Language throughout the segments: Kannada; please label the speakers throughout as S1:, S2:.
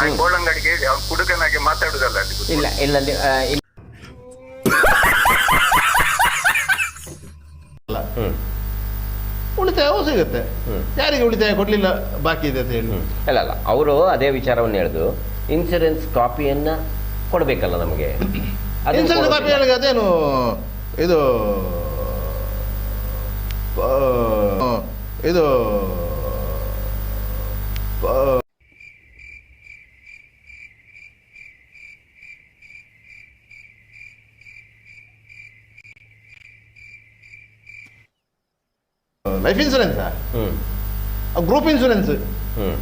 S1: ಹೇಳಿ ಅವ್ನು ಕುಡುಕನಾಗಿ ಮಾತಾಡುದಲ್ಲ ಅಲ್ಲಿ ಕೂತ್ಕೊಂಡು.
S2: ಇಲ್ಲ ಇಲ್ಲ ಆ, ಇಲ್ಲ. ಹ್ಮ್.
S3: ಉಳಿತಾಯವೂ ಸಿಗುತ್ತೆ?
S2: ಹ್ಮ್.
S3: ಯಾರಿಗೆ ಉಳಿತಾಯ ಕೊಡ್ಲಿಲ್ಲ ಬಾಕಿ ಇದೆ ಅಂತ ಹೇಳಿ.
S2: ಹ್ಮ್. ಅಲ್ಲ ಅಲ್ಲ ಅವರು ಅದೇ ವಿಚಾರವನ್ನು ಹೇಳಿದ್ರು ಇನ್ಸೂರೆನ್ಸ್ ಕಾಪಿಯನ್ನ ಕೊಡಬೇಕಲ್ಲ ನಮಗೆ. ಅದನ್ನ
S3: ಇನ್ಸೂರೆನ್ಸ್. ಕಾಪಿ ಹೇಳಿ ಅದೇನು ಇದು ಆ, ಇದು ಆ, ಲೈಫ್ ಇನ್ಸೂರೆನ್ಸಾ
S2: ಹ್ಮ್.
S3: ಗ್ರೂಪ್ ಇನ್ಸೂರೆನ್ಸ್
S2: ಹ್ಮ್.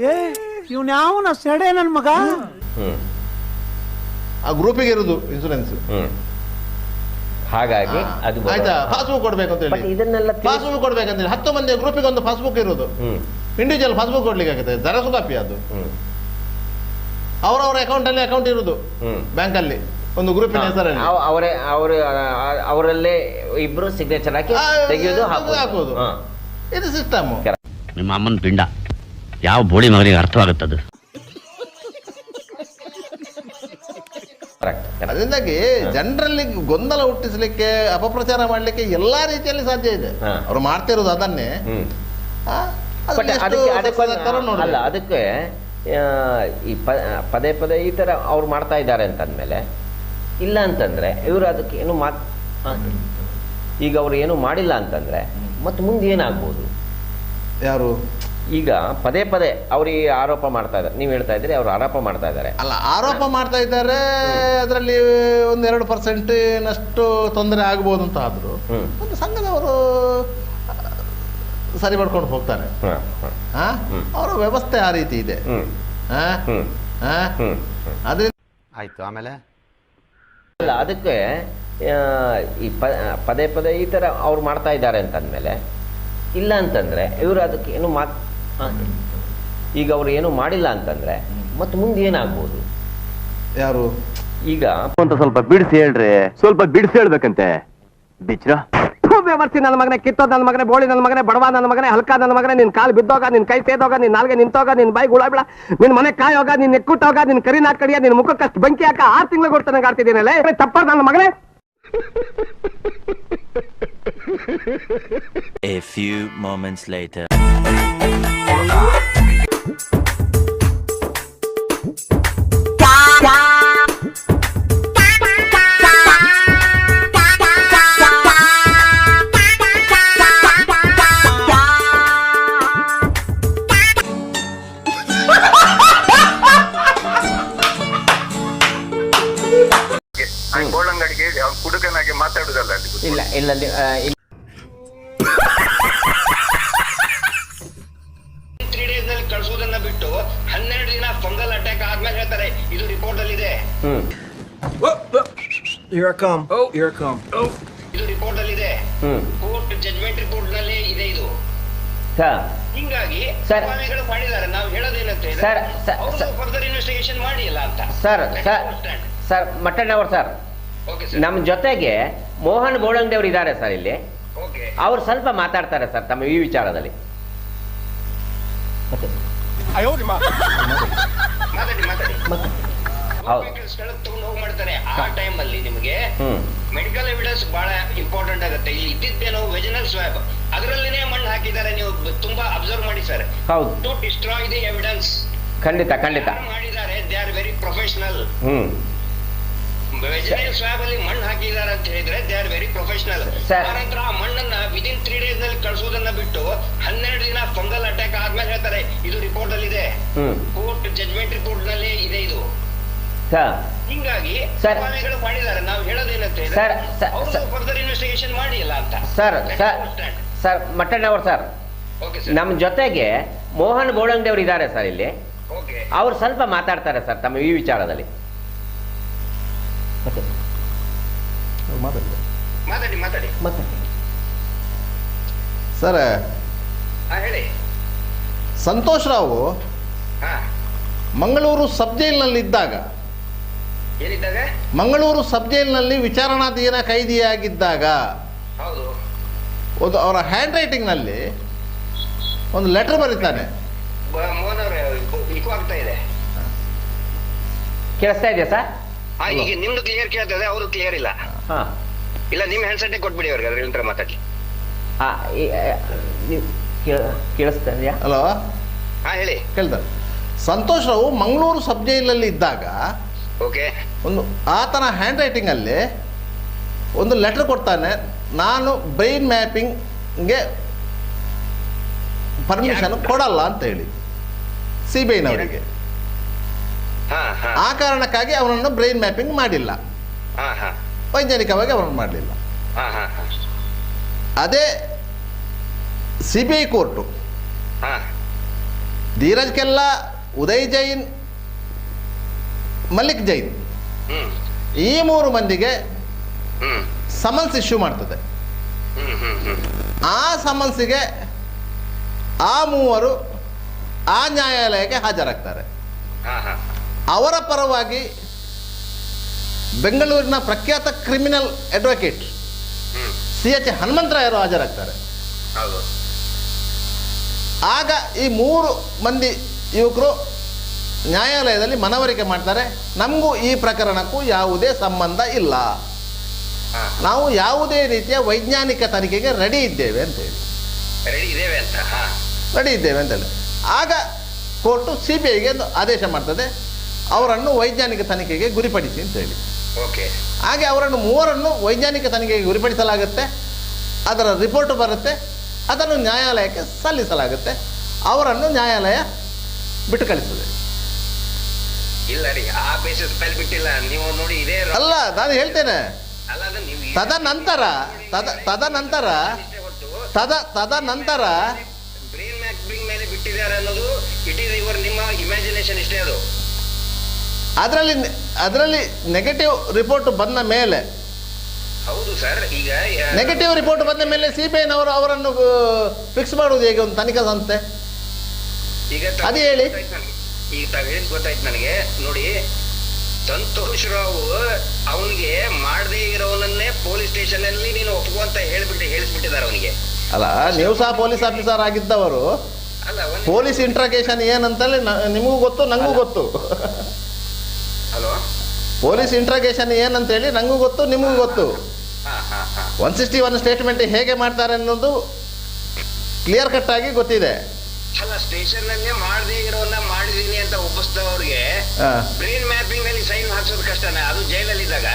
S4: ಏ ಇವ್ನ ಯಾವನ ಸೆಡೆ ನನ್ ಮಗ?
S2: ಹ್ಮ್.
S3: ಆ ಗ್ರೂಪಿಗೆ ಇರೋದು ಇನ್ಸೂರೆನ್ಸ್
S2: ಹ್ಮ್. ಹಾಗಾಗಿ ಅದು.
S3: ಆಯ್ತಾ? ಪಾಸ್ಬುಕ್ ಕೊಡ್ಬೇಕು ಅಂತ
S2: ಬಟ್
S3: ಹೇಳಿ
S2: ಇದನ್ನೆಲ್ಲ
S3: ಪಾಸ್ಬುಕ್ ಕೊಡ್ಬೇಕಂತ ಹೇಳಿ. ಹತ್ತು ಮಂದಿ ಗ್ರೂಪಿಗೆ ಒಂದು ಪಾಸ್ಬುಕ್ ಇರೋದು.
S2: ಹ್ಮ್.
S3: ಇಂಡಿವಿಜುವಲ್ ಪಾಸ್ಬುಕ್ ಕೊಡ್ಲಿಕ್ಕೆ ಆಗುತ್ತೆ. ಜರಸು ಕಾಪಿ ಅದು.
S2: ಹ್ಮ್.
S3: ಅವರವರ ಅಕೌಂಟ್ ಅಲ್ಲಿ ಅಕೌಂಟ್ ಇರೋದು.
S2: ಹ್ಮ್.
S3: ಬ್ಯಾಂಕ್ ಅಲ್ಲಿ. ಒಂದು ಗ್ರೂಪಿನ ಹೆಸರಲ್ಲಿ.
S2: ಅವ- ಅವರೇ ಅವರು ಅವರಲ್ಲೇ ಇಬ್ರು ಸಿಗ್ನೇಚರ್ ಹಾಕಿ ತೆಗೆಯೋದು
S3: ಹಾಕೋದು.
S2: ಹಾಕೋದು ಹಾ.
S3: ಇದು ಸಿಸ್ಟಮ್
S5: ನಿಮ್ಮ ಅಮ್ಮನ ಪಿಂಡ. ಯಾವ ಬೋಳಿ ಮಗನಿಗೆ ಅರ್ಥವಾಗುತ್ತದು.
S3: ಅದರಿಂದಾಗಿ ಜನರಲ್ಲಿ ಗೊಂದಲ ಹುಟ್ಟಿಸ್ಲಿಕ್ಕೆ ಅಪಪ್ರಚಾರ ಮಾಡ್ಲಿಕ್ಕೆ ಎಲ್ಲಾ ರೀತಿಯಲ್ಲಿ ಸಾಧ್ಯ ಇದೆ. ಅವರು ಮಾಡ್ತಿರೋದು ಅದನ್ನೇ.
S2: ಅಲ್ಲ ಅದಕ್ಕೆ ಆ, ಈ ಪ- ಪದೇ ಪದೇ ಈ ತರ ಅವ್ರು ಮಾಡ್ತಾ ಇದ್ದಾರೆ ಅಂತಂದ್ಮೇಲೆ ಇಲ್ಲ ಅಂತಂದ್ರೆ ಇವರು ಅದಕ್ಕೆ ಏನು ಮಾತು ಈಗ ಅವರು ಏನು ಮಾಡಿಲ್ಲ ಅಂತಂದ್ರೆ ಮತ್ತೆ ಮುಂದೆ ಏನಾಗ್ಬೋದು?
S3: ಯಾರು?
S2: ಈಗ ಪದೇ ಪದೇ ಅವ್ರು ಈ ಆರೋಪ ಮಾಡ್ತಾ ಇದ್ದಾರೆ. ನೀವು ಹೇಳ್ತಾ ಇದ್ದೀರಿ ಅವ್ರು ಆರೋಪ ಮಾಡ್ತಾ ಇದ್ದಾರೆ.
S3: ಅಲ್ಲ ಆರೋಪ ಮಾಡ್ತಾ ಇದ್ದಾರೆ ಅದರಲ್ಲಿ ಒಂದೆರಡು ಪರ್ಸೆಂಟಿನಷ್ಟು ತೊಂದರೆ ಆಗ್ಬೋದು ಅಂತ ಆದ್ರು ಒಂದು ಸಂಘದವರು ಸರಿ ಮಾಡ್ಕೊಂಡು ಹೋಗ್ತಾರೆ.
S2: ಹ, ಹ.
S3: ಆ? ಅವರ ವ್ಯವಸ್ಥೆ ಆ ರೀತಿ ಇದೆ?
S2: ಹ್ಮ್.
S3: ಅದ್ರಿಂದ
S6: ಆಯ್ತು ಆಮೇಲೆ?
S2: ಅಲ್ಲ ಅದಕ್ಕೆ ಈ ಪ ಪದೇ ಪದೇ ಈ ಥರ ಅವ್ರು ಮಾಡ್ತಾ ಇದ್ದಾರೆ ಅಂತಂದಮೇಲೆ ಇಲ್ಲ ಅಂತಂದರೆ ಇವರು ಅದಕ್ಕೆ ಏನು ಮಾತ್ ಈಗ ಅವ್ರು ಏನು ಮಾಡಿಲ್ಲ ಅಂತಂದ್ರೆ ಮತ್ತೆ ಮುಂದೆ ಏನಾಗ್ಬೋದು?
S3: ಯಾರು?
S2: ಈಗ
S7: ಅಂತ ಸ್ವಲ್ಪ ಬಿಡಿಸಿ ಹೇಳ್ರಿ. ಸ್ವಲ್ಪ ಬಿಡಿಸಿ ಹೇಳ್ಬೇಕಂತೆ. ಬಿಚ್ರ? ವ್ಯವಸ್ಥೆ ನನ್ನ ಮಗನೇ, ಕಿತ್ತೋದ್ ನನ್ನ ಮಗನೇ, ಬೋಳಿ ನನ್ನ ಮಗನೇ, ಬಡವ ನನ್ನ ಮಗನೇ, ಹಲ್ಕ ನನ್ನ ಮಗನೇ, ನಿನ್ ಕಾಲು ಬಿದ್ದೋಗ, ನಿನ್ ಕೈ ಸೇದೋಗ, ನಿನ್ ನಾಲ್ಗೆ ನಿಂತೋಗ, ನಿನ್ ಬಾಯಿ ಗುಳ ಬಿಡ ನಿನ್ ಮನೆ ಕಾಯೋಗ, ನಿನ್ ಎಕ್ಕುಟ್ಟೋಗ ನಿನ್ ಕರಿ ನಾಕ್ ಕಡಿಯ ನಿನ್ ಮುಖಕ್ಕಷ್ಟು ಬೆಂಕಿ ಹಾಕ, ಆರು ತಿಂಗಳು ಕೊಡ್ತಾನೆ ಆಡ್ತಿದ್ದೀನಲ್ಲ ತಪ್ಪ ನನ್ನ ಮಗನೇ
S8: A few moments later.
S4: Come. Oh, here I come.
S9: ಇದು ರಿಪೋರ್ಟ್ ಅಲ್ಲಿ ಇದೆ.
S2: ಹ್ಮ್.
S9: ಕೋರ್ಟ್ ಜಡ್ಜ್ಮೆಂಟ್ ರಿಪೋರ್ಟ್ನಲ್ಲಿ ಇದೆ ಇದು.
S2: ಸರ್.
S9: ಹಿಂಗಾಗಿ
S2: Sir.
S9: ಸ್ವಾಮಿಗಳು ಮಾಡಿದ್ದಾರೆ. ನಾವು ಹೇಳೋದೇನಂತೆ
S2: sir, sir,
S9: sir.
S2: Sir.
S9: Further investigation ಮಾಡಿಲ್ಲ ಅಂತ.
S2: ಸರ್ ಸರ್ ಸರ್ ಮಟ್ಟಣ್ಣವ್ರು ಸರ್.
S9: ಓಕೆ ಸರ್
S2: ನಮ್ಮ ಜೊತೆಗೆ ಮೋಹನ್ ಬೋಳಂಗಡಿ ಅವರು ಇದ್ದಾರೆ ಸರ್ ಇಲ್ಲಿ.
S9: ಓಕೆ
S2: ಅವ್ರು ಸ್ವಲ್ಪ ಮಾತಾಡ್ತಾರೆ ಸರ್ ತಮ್ಮ ಈ ವಿಚಾರದಲ್ಲಿ. ಮತ್ತೆ
S9: ಮಾತಾಡಿ. ಮಾತಾಡಿ ಹೋಗಿ ಮಾಡ್ತಾರೆ ಆ ಟೈಮ್ ಅಲ್ಲಿ ನಿಮಗೆ ಮೆಡಿಕಲ್ ಎವಿಡೆನ್ಸ್ ಬಹಳ ಇಂಪಾರ್ಟೆಂಟ್ ಆಗುತ್ತೆ. ಇಲ್ಲಿ ಇದ್ದಿದ್ದೇನೋ ವೆಜಿನಲ್ ಸ್ವಾಬ್ ಅದರಲ್ಲಿನೇ ಮಣ್ಣು ಹಾಕಿದ್ದಾರೆ ನೀವು ತುಂಬಾ ಅಬ್ಸರ್ವ್ ಮಾಡಿ ಸರ್
S2: ಹೌದು.
S9: ಟು ಡಿಸ್ಟ್ರಾಯ್ ದಿ ಎವಿಡೆನ್ಸ್
S2: ಖಂಡಿತ ಖಂಡಿತ.
S9: ಮಾಡಿದ್ದಾರೆ ದೇ ಆರ್ ವೆರಿ ಪ್ರೊಫೆಷನಲ್
S2: ಹ್ಮ್.
S9: ವೆಜಿಟೇಬಲ್ ಸ್ವಾಬ್ ಅಲ್ಲಿ ಮಣ್ಣು ಹಾಕಿದ್ದಾರೆ ಅಂತ ಹೇಳಿದ್ರೆ ದೇ ಆರ್ ವೆರಿ ಪ್ರೊಫೆಷನಲ್. ಆನಂತರ ಆ ಮಣ್ಣನ್ನ ವಿದಿನ್ ತ್ರೀ ಡೇಸ್ನಲ್ಲಿ ಕಳಿಸೋದನ್ನ ಬಿಟ್ಟು ಹನ್ನೆರಡು ದಿನ ಫಂಗಲ್ ಅಟ್ಯಾಕ್ ಆದ್ಮೇಲೆ ಹೇಳ್ತಾರೆ ಇದು ರಿಪೋರ್ಟ್ ಅಲ್ಲಿ ಇದೆ ಕೋರ್ಟ್ ಜಡ್ಜ್ಮೆಂಟ್ ರಿಪೋರ್ಟ್ನಲ್ಲಿ ಇದೆ ಇದು.
S2: ಸರ್
S9: ಹಿಂಗಾಗಿ
S2: Sir.
S9: ಮಾಡಿದ್ದಾರೆ. ನಾವು ಹೇಳೋದೇನಂತ
S2: ಸರ್.
S9: ಫರ್ದರ್ ಇನ್ವೆಸ್ಟಿಗೇಷನ್ ಮಾಡಿಲ್ಲ ಅಂತ.
S2: ಸರ್ ಸರ್ ಸರ್ ಮಟ್ಟಣ್ಣವ್ರು ಸರ್
S9: ಓಕೆ ಸರ್
S2: ನಮ್ಮ ಜೊತೆಗೆ ಮೋಹನ್ ಬೋಳಂಗಡಿ ಅವರು ಇದ್ದಾರೆ ಸರ್ ಇಲ್ಲಿ.
S9: ಓಕೆ
S2: ಅವ್ರು ಸ್ವಲ್ಪ ಮಾತಾಡ್ತಾರೆ ಸರ್ ತಮ್ಮ ಈ ವಿಚಾರದಲ್ಲಿ. ಮತ್ತೆ.
S3: ಮಾತಾಡಿ
S9: ಮಾತಾಡಿ ಮಾತಾಡಿ.
S2: ಮತ್ತೆ.
S3: ಸರ್
S9: ಹಾ ಹೇಳಿ.
S3: ಸಂತೋಷ್ ರಾವ್
S9: ಹಾ.
S3: ಮಂಗಳೂರು ಸಬ್ ಜೈಲಿನಲ್ಲಿ ಇದ್ದಾಗ ಮಂಗಳೂರು ಸಬ್ ಜೈಲಿನಲ್ಲಿ ವಿಚಾರಣಾಧೀನ ಕೈದಿಯಾಗಿದ್ದಾಗ
S9: ಹೌದು.
S3: ಒಂದು ಅವರ ಹ್ಯಾಂಡ್ ರೈಟಿಂಗ್ನಲ್ಲಿ ಒಂದು ಲೆಟರ್ ಬರೀತಾನೆ.
S2: ಕೇಳಿಸ್ತಾ ಇದೆಯಾ ಸರ್?
S9: ಹಾ ಈಗ ನಿಮ್ದು ಕ್ಲಿಯರ್ ಕೇಳ್ತದೆ ಅವರು ಕ್ಲಿಯರ್ ಇಲ್ಲ.
S2: ಹಾ.
S9: ಇಲ್ಲ ನಿಮ್ಮ ಹ್ಯಾಂಡ್ಸೆಟ್ಟೇ ಕೊಟ್ಬಿಡಿ ಅವ್ರಿಗೆ
S2: ಅದ್ರ ಮಾತಾಡಿ. ಕೇಳಿಸ್ತಾ ಇದೆಯಾ?
S3: ಅಲ್ವಾ
S9: ಹಾ ಹೇಳಿ.
S3: ಕೇಳ್ತಾರೆ ಸಂತೋಷ್ ರಾವ್ ಮಂಗಳೂರು ಸಬ್ ಜೈಲಲ್ಲಿ ಇದ್ದಾಗ
S9: ಓಕೆ.
S3: ಒಂದು ಆತನ ಹ್ಯಾಂಡ್ ರೈಟಿಂಗಲ್ಲಿ ಒಂದು ಲೆಟರ್ ಕೊಡ್ತಾನೆ. ನಾನು ಬ್ರೈನ್ ಮ್ಯಾಪಿಂಗ್ಗೆ ಪರ್ಮಿಷನ್ ಕೊಡಲ್ಲ ಅಂತ ಹೇಳಿ. ಸಿ ಬಿ ಐನವರಿಗೆ ಆ ಕಾರಣಕ್ಕಾಗಿ ಅವನನ್ನು ಬ್ರೈನ್ ಮ್ಯಾಪಿಂಗ್ ಮಾಡಿಲ್ಲ. ವೈಜ್ಞಾನಿಕವಾಗಿ ಅವರನ್ನು ಮಾಡಲಿಲ್ಲ. ಅದೇ ಸಿ ಬಿ ಐ ಕೋರ್ಟು.
S9: ಹಾ.
S3: ಧೀರಜ್ ಕೆಲ್ಲ ಉದಯ್ ಜೈನ್ ಮಲ್ಲಿಕ್ ಜೈನ್. ಈ ಮೂರು ಮಂದಿಗೆ ಸಮನ್ಸ್ ಇಶ್ಯೂ ಮಾಡ್ತದೆ. ಆ ಸಮನ್ಸಿಗೆ ಆ ಮೂವರು ಆ ನ್ಯಾಯಾಲಯಕ್ಕೆ ಹಾಜರಾಗ್ತಾರೆ. ಅವರ ಪರವಾಗಿ ಬೆಂಗಳೂರಿನ ಪ್ರಖ್ಯಾತ ಕ್ರಿಮಿನಲ್ ಅಡ್ವೊಕೇಟ್ ಸಿ ಎಚ್ ಹನುಮಂತರಾಯರು ಹಾಜರಾಗ್ತಾರೆ. ಆಗ ಈ ಮೂರು ಮಂದಿ ಯುವಕರು ನ್ಯಾಯಾಲಯದಲ್ಲಿ ಮನವರಿಕೆ ಮಾಡ್ತಾರೆ ನಮಗೂ ಈ ಪ್ರಕರಣಕ್ಕೂ ಯಾವುದೇ ಸಂಬಂಧ ಇಲ್ಲ. ನಾವು ಯಾವುದೇ ರೀತಿಯ ವೈಜ್ಞಾನಿಕ ತನಿಖೆಗೆ ರೆಡಿ ಇದ್ದೇವೆ ಅಂತೇಳಿ
S9: ರೆಡಿ ಇದ್ದೇವೆ ಅಂತ ಹಾ.
S3: ರೆಡಿ ಇದ್ದೇವೆ ಅಂತೇಳಿ ಆಗ ಕೋರ್ಟು ಸಿ ಬಿ ಐಗೆ ಒಂದು ಆದೇಶ ಮಾಡ್ತದೆ ಅವರನ್ನು ವೈಜ್ಞಾನಿಕ ತನಿಖೆಗೆ ಗುರಿಪಡಿಸಿ ಅಂತೇಳಿ
S9: ಓಕೆ.
S3: ಹಾಗೆ ಅವರನ್ನು ಮೂವರನ್ನು ವೈಜ್ಞಾನಿಕ ತನಿಖೆಗೆ ಗುರಿಪಡಿಸಲಾಗುತ್ತೆ ಅದರ ರಿಪೋರ್ಟ್ ಬರುತ್ತೆ ಅದನ್ನು ನ್ಯಾಯಾಲಯಕ್ಕೆ ಸಲ್ಲಿಸಲಾಗುತ್ತೆ ಅವರನ್ನು ನ್ಯಾಯಾಲಯ ಬಿಟ್ಟು ಕಳಿಸ್ತದೆ.
S9: ಇಲ್ಲ ರೀ ಆ ಬೇಸಿಸ್ ಮೇಲೆ ಬಿಟ್ಟಿಲ್ಲ. ನೀವು ನೋಡಿ ಇದೇ
S3: ಅಲ್ಲ ನಾನು ಹೇಳ್ತೇನೆ.
S9: ಅಲ್ಲ ಅದು ನೀವು ತದ
S3: ನಂತರ ತದ ತದ
S9: ನಂತರ ತದ
S3: ತದ ನಂತರ
S9: ಬ್ರೈನ್ ಬ್ರಿಂಗ್ ಮೇಲೆ ಬಿಟ್ಟಿದ್ದಾರೆ ಅನ್ನೋದು ಇಟ್ ಈಸ್ ಯುವರ್ ನಿಮ್ಮ ಇಮ್ಯಾಜಿನೇಷನ್ ಇಷ್ಟೇ ಅದು.
S3: ಅದರಲ್ಲಿ ಅದರಲ್ಲಿ ನೆಗೆಟಿವ್ ರಿಪೋರ್ಟ್ ಬಂದ ಮೇಲೆ.
S9: ಹೌದು ಸರ್ ಈಗ
S3: ನೆಗೆಟಿವ್ ರಿಪೋರ್ಟ್ ಬಂದ ಮೇಲೆ ಸಿ ಬಿ ಐನವರು ಅವರನ್ನು ಫಿಕ್ಸ್ ಮಾಡುವುದು ಹೇಗೆ ಒಂದು ತನಿಖಾ ಸಂಸ್ಥೆ?
S9: ಈಗ
S3: ಅದು ಹೇಳಿ.
S9: ಈಗ ತಾವ್ ಹೇಳಿದ್ ಗೊತ್ತಾಯ್ತು ನನಗೆ. ನೋಡಿ ಸಂತೋಷ್ ರಾವ್ ಅವನಿಗೆ ಮಾಡದೇ ಇರೋನನ್ನೇ ಪೊಲೀಸ್ ಸ್ಟೇಷನ್ ಅಲ್ಲಿ ನೀನು ಒಪ್ಕೋ ಅಂತ ಹೇಳ್ಬಿಟ್ಟು ಹೇಳಿಸ್ಬಿಟ್ಟಿದ್ದಾರೆ ಅವನಿಗೆ.
S3: ಅಲ್ಲ ನೀವು ಸಹ ಪೊಲೀಸ್ ಆಫೀಸರ್ ಆಗಿದ್ದವರು.
S9: ಅಲ್ಲ ಒಂದು
S3: ಪೊಲೀಸ್ ಇಂಟ್ರಾಗೇಷನ್ ಏನಂತೇಳಿ ನ- ನಿಮಗೂ ಗೊತ್ತು ನಂಗೂ ಗೊತ್ತು.
S9: ಹಲೋ?
S3: ಪೊಲೀಸ್ ಇಂಟ್ರಾಗೇಷನ್ ಏನಂತೇಳಿ ನಂಗೂ ಗೊತ್ತು ನಿಮಗೂ ಗೊತ್ತು.
S9: ಹಾ ಹಾ ಹಾ.
S3: ಒನ್ ಸಿಕ್ಸ್ಟಿ ಒನ್ ಸ್ಟೇಟ್ಮೆಂಟ್ ಹೇಗೆ ಮಾಡ್ತಾರೆ ಅನ್ನೋದು ಕ್ಲಿಯರ್ ಕಟ್ ಆಗಿ ಗೊತ್ತಿದೆ.
S9: ಅಲ್ಲ ಸ್ಟೇಷನ್ ಅಲ್ಲೇ ಮಾಡದೇ ಇರೋನ್ನ ಒಪ್ಪಿಸಿದವ್ರಿಗೆ ಬ್ರೈನ್ ಮ್ಯಾಪಿಂಗ್ ಅಲ್ಲಿ ಸೈನ್ ಹಾಕ್ಸೋದು ಕಷ್ಟನೇ ಅದು ಜೈಲಲ್ಲಿ ಇದ್ದಾಗ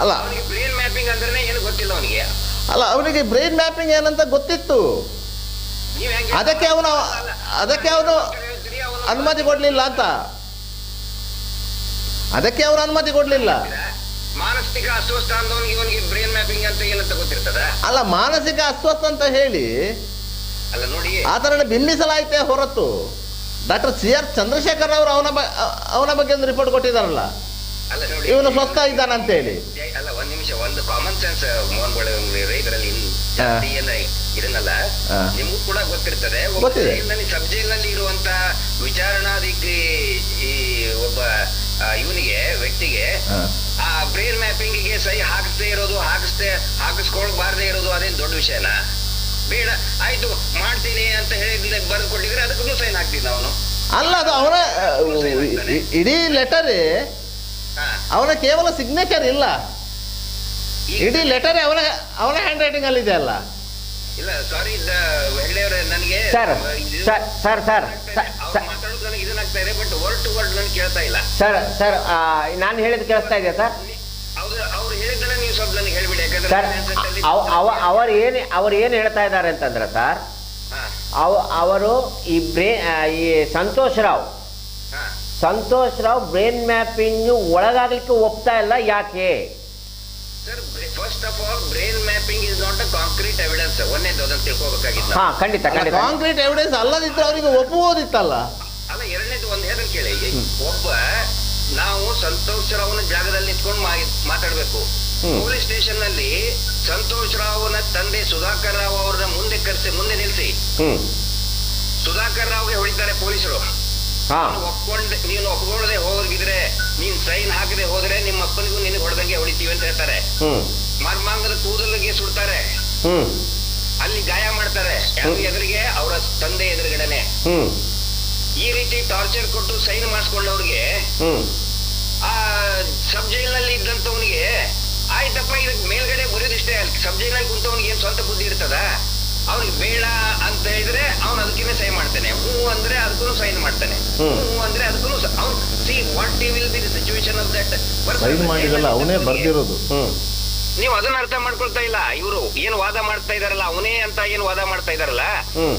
S3: ಅಲ್ಲ
S9: ಅವನಿಗೆ ಬ್ರೈನ್ ಮ್ಯಾಪಿಂಗ್ ಅಂದ್ರೆ ಏನು ಗೊತ್ತಿಲ್ಲ ಅವನಿಗೆ
S3: ಅಲ್ಲ ಅವನಿಗೆ ಬ್ರೈನ್ ಮ್ಯಾಪಿಂಗ್ ಏನಂತ ಗೊತ್ತಿತ್ತು ಅದಕ್ಕೆ ಅವನು ಅದಕ್ಕೆ ಅವನು ಅನುಮತಿ ಕೊಡಲಿಲ್ಲ ಅಂತ ಅದಕ್ಕೆ ಅವನು ಅನುಮತಿ ಕೊಡಲಿಲ್ಲ
S9: ಮಾನಸಿಕ ಅಸ್ವಸ್ಥ ಅಂದವನಿಗೆ ಇವನಿಗೆ ಬ್ರೈನ್ ಮ್ಯಾಪಿಂಗ್ ಅಂತ ಏನಂತ ಗೊತ್ತಿರ್ತದ
S3: ಅಲ್ಲ ಮಾನಸಿಕ ಅಸ್ವಸ್ಥ ಅಂತ ಹೇಳಿ
S9: ಅಲ್ಲ ನೋಡಿ
S3: ಆತನನ್ನು ಬಿಂಬಿಸಲಾಯಿತೇ ಹೊರತು ಡಾಕ್ಟರ್ ಸಿ ಆರ್ ಚಂದ್ರಶೇಖರ್ ಅವರು ಅವನ ಅವನ ಬಗ್ಗೆ ಒಂದು ರಿಪೋರ್ಟ್ ಕೊಟ್ಟಿದ್ದಾರಲ್ಲ? ಇವನು ಸ್ವಸ್ಥ ಅಂತ
S9: ಹೇಳಿ ಅಲ್ಲ ಒಂದ್ ನಿಮಿಷ ಒಂದು ಕಾಮನ್ ಸೆನ್ಸ್ ಮೋಹನ್. ಏನ ಇದನ್ನಲ್ಲ
S3: ಹಾ.
S9: ಕೂಡ ಗೊತ್ತಿರ್ತದೆ. ಒಬ್ಬ ನಲ್ಲಿ ಇರುವಂತ ವಿಚಾರಣಾಧಿಕಾರಿ ಈ ಒಬ್ಬ ಇವನಿಗೆ ವ್ಯಕ್ತಿಗೆ ಆ. ಬ್ರೈನ್ ಮ್ಯಾಪಿಂಗ್ಗೆ ಸಹಿ ಹಾಕಿಸ್ದೇ ಇರೋದು ಹಾಕಿಸ್ದೆ ಹಾಕಿಸ್ಕೊಳ್ಬಾರ್ದೇ ಇರೋದು ಅದೇನ್ ದೊಡ್ಡ ವಿಷಯನಾ? ಬೇಡ ಆಯ್ತು ಮಾಡ್ತೀನಿ ಅಂತ ಹೇಳಿದ್ರೆ ಬರೆದು ಕೊಟ್ಟಿದ್ರೆ ಅದಕ್ಕೂ ಸೈನ್ ಹಾಕ್ತಿದ್ದ ಅವನು
S3: ಅಲ್ಲ ಅದು ಅವನ ಇ- ಇಡೀ ಲೆಟರ್
S9: ಅವರ
S3: ಅವನ ಕೇವಲ ಸಿಗ್ನೇಚರ್ ಇಲ್ಲ. ಇಡೀ ಲೆಟರ್ ಅವನ ಅವನ ಹ್ಯಾಂಡ್ ರೈಟಿಂಗ್ ಅಲ್ಲಿ ಇದೆ ಅಲ್ಲ.
S9: ಇಲ್ಲ ಸಾರಿ ಹೆಗ್ಡೆ ಅವರೇ ನನಗೆ
S2: sir sir sir sir sir sir
S9: ಮಾತಾಡೋದು ನನಗೆ ಇದನ್ನಾಗ್ತಾ ಇದೆ ಬಟ್ ವರ್ಡ್ ಟು ವರ್ಡ್ ನನಗೆ ಕೇಳ್ತಾ ಇಲ್ಲ.
S2: ಸರ್ ಸರ್ ನಾನು ಹೇಳಿದ ಕೇಳಿಸ್ತಾ ಇದೆಯಾ ಸರ್
S9: ಅವ್ರು ಅವ್ರು ಹೇಳಿದ್ದನ್ನ ನೀವು ಸ್ವಲ್ಪ ನನಗೆ ಹೇಳ್ಬಿಡಿ ಯಾಕಂದ್ರೆ
S2: ಅವ ಅವ- ಅವರು ಏನು ಅವರು ಏನು ಹೇಳ್ತಾ ಇದ್ದಾರೆ ಅಂತಂದ್ರೆ ಸರ್
S9: ಹಾ,
S2: ಅವ ಅವರು ಈ ಬ್ರೇ ಈ ಸಂತೋಷ್ ರಾವ್
S9: ಹಾ.
S2: ಸಂತೋಷ್ ರಾವ್ ಬ್ರೈನ್ ಮ್ಯಾಪಿಂಗ್ ಒಳಗಾಗ್ಲಿಕ್ಕೆ ಒಪ್ತಾ ಇಲ್ಲ ಯಾಕೆ?
S9: Sir first of all brain mapping is not a concrete evidence ಒಂದೇದು ಅದನ್ನ ತಿಳ್ಕೊಬೇಕಾಗಿತ್ತು.
S2: ಹಾ ಖಂಡಿತ ಖಂಡಿತ.
S3: ಕಾಂಕ್ರೀಟ್ ಎವಿಡೆನ್ಸ್ ಅಲ್ಲದಿದ್ರೆ ಅವರಿಗೆ ಒಪ್ಪುವುದಿತ್ತಲ್ಲ?
S9: ಅಲ್ಲ ಎರಡನೇದು ಒಂದ್ ಕೇಳಿ. ಒಬ್ಬ ನಾವು ಸಂತೋಷ್ ರಾವ್ನ ಜಾಗದಲ್ಲಿ ನಿಂತ್ಕೊಂಡು ಮಾತಾಡಬೇಕು. ಪೊಲೀಸ್ ಸ್ಟೇಷನ್ನಲ್ಲಿ ಸಂತೋಷ್ ರಾವ್ನ ತಂದೆ ಸುಧಾಕರ್ ರಾವ್ ಅವ್ರನ್ನ ಮುಂದೆ ಕರೆಸಿ ಮುಂದೆ ನಿಲ್ಸಿ.
S2: ಹ್ಮ್.
S9: ಸುಧಾಕರ್ ರಾವ್ಗೆ ಹೊಡಿತಾರೆ ಪೊಲೀಸರು.
S2: ಹಾ.
S9: ನೀನು ಒಪ್ಕೊಂಡ್ ನೀನು ಒಪ್ಕೊಳ್ಳದೆ ಹೋಗಿದ್ರೆ ನೀನ್ ಸೈನ್ ಹಾಕದೆ ಹೋದ್ರೆ ನಿಮ್ಮ ಅಪ್ಪನಿಗೂ ನಿನಗೆ ಹೊಡೆದಂಗೆ ಹೊಡಿತೀವಿ ಅಂತ ಹೇಳ್ತಾರೆ.
S2: ಹ್ಮ್.
S9: ಮರ್ಮಾಂಗದ ಕೂದಲಿಗೆ ಸುಡ್ತಾರೆ.
S2: ಹ್ಮ್.
S9: ಅಲ್ಲಿ ಗಾಯ ಮಾಡ್ತಾರೆ. ಎದುರಿಗೆ? ಅವರ ತಂದೆ ಎದುರುಗಡೆನೆ.
S2: ಹ್ಮ್.
S9: ಈ ರೀತಿ ಟಾರ್ಚರ್ ಕೊಟ್ಟು ಸೈನ್ ಮಾಡಿಸ್ಕೊಂಡವ್ರಿಗೆ
S2: ಆ
S9: ಸಬ್ ಜೈಲ್ನಲ್ಲಿ ಇದ್ದಂತವನಿಗೆ ಆಯ್ತಪ್ಪ ಇದಕ್ಕೆ ಮೇಲ್ಗಡೆ ಬರೆಯೋದಿಷ್ಟೇ. ಅಲ್ಲಿ ಕುಂತು ಕುಂತವನಿಗೆ ಏನ್ ಸ್ವಂತ ಬುದ್ಧಿ ಇರ್ತದ? ಅವ್ನಿಗೆ ಬೇಡ ಅಂತ ಹೇಳಿದ್ರೆ ಅವ್ನು ಅದಕ್ಕಿಂತ ಸೈನ್ ಮಾಡ್ತಾನೆ. ಹೂ ಅಂದ್ರೆ ಅದಕ್ಕೂ ಸೈನ್ ಮಾಡ್ತಾನೆ. ಹೂ ಅಂದ್ರೆ ಅದಕ್ಕೂ ಅವ್ನು see what will be the situation of that
S3: sign ಮಾಡಿದಲ್ಲ ಅವನೇ ಬರ್ದಿರೋದು.
S9: ನೀವು ಅದನ್ನ ಅರ್ಥ ಮಾಡ್ಕೊಳ್ತಾ ಇಲ್ಲ. ಇವರು ಏನ್ ವಾದ ಮಾಡ್ತಾ ಇದಾರಲ್ಲ ಅವನೇ ಅಂತ ಏನ್ ವಾದ ಮಾಡ್ತಾ ಇದಾರಲ್ಲ
S2: ಹ್ಮ್.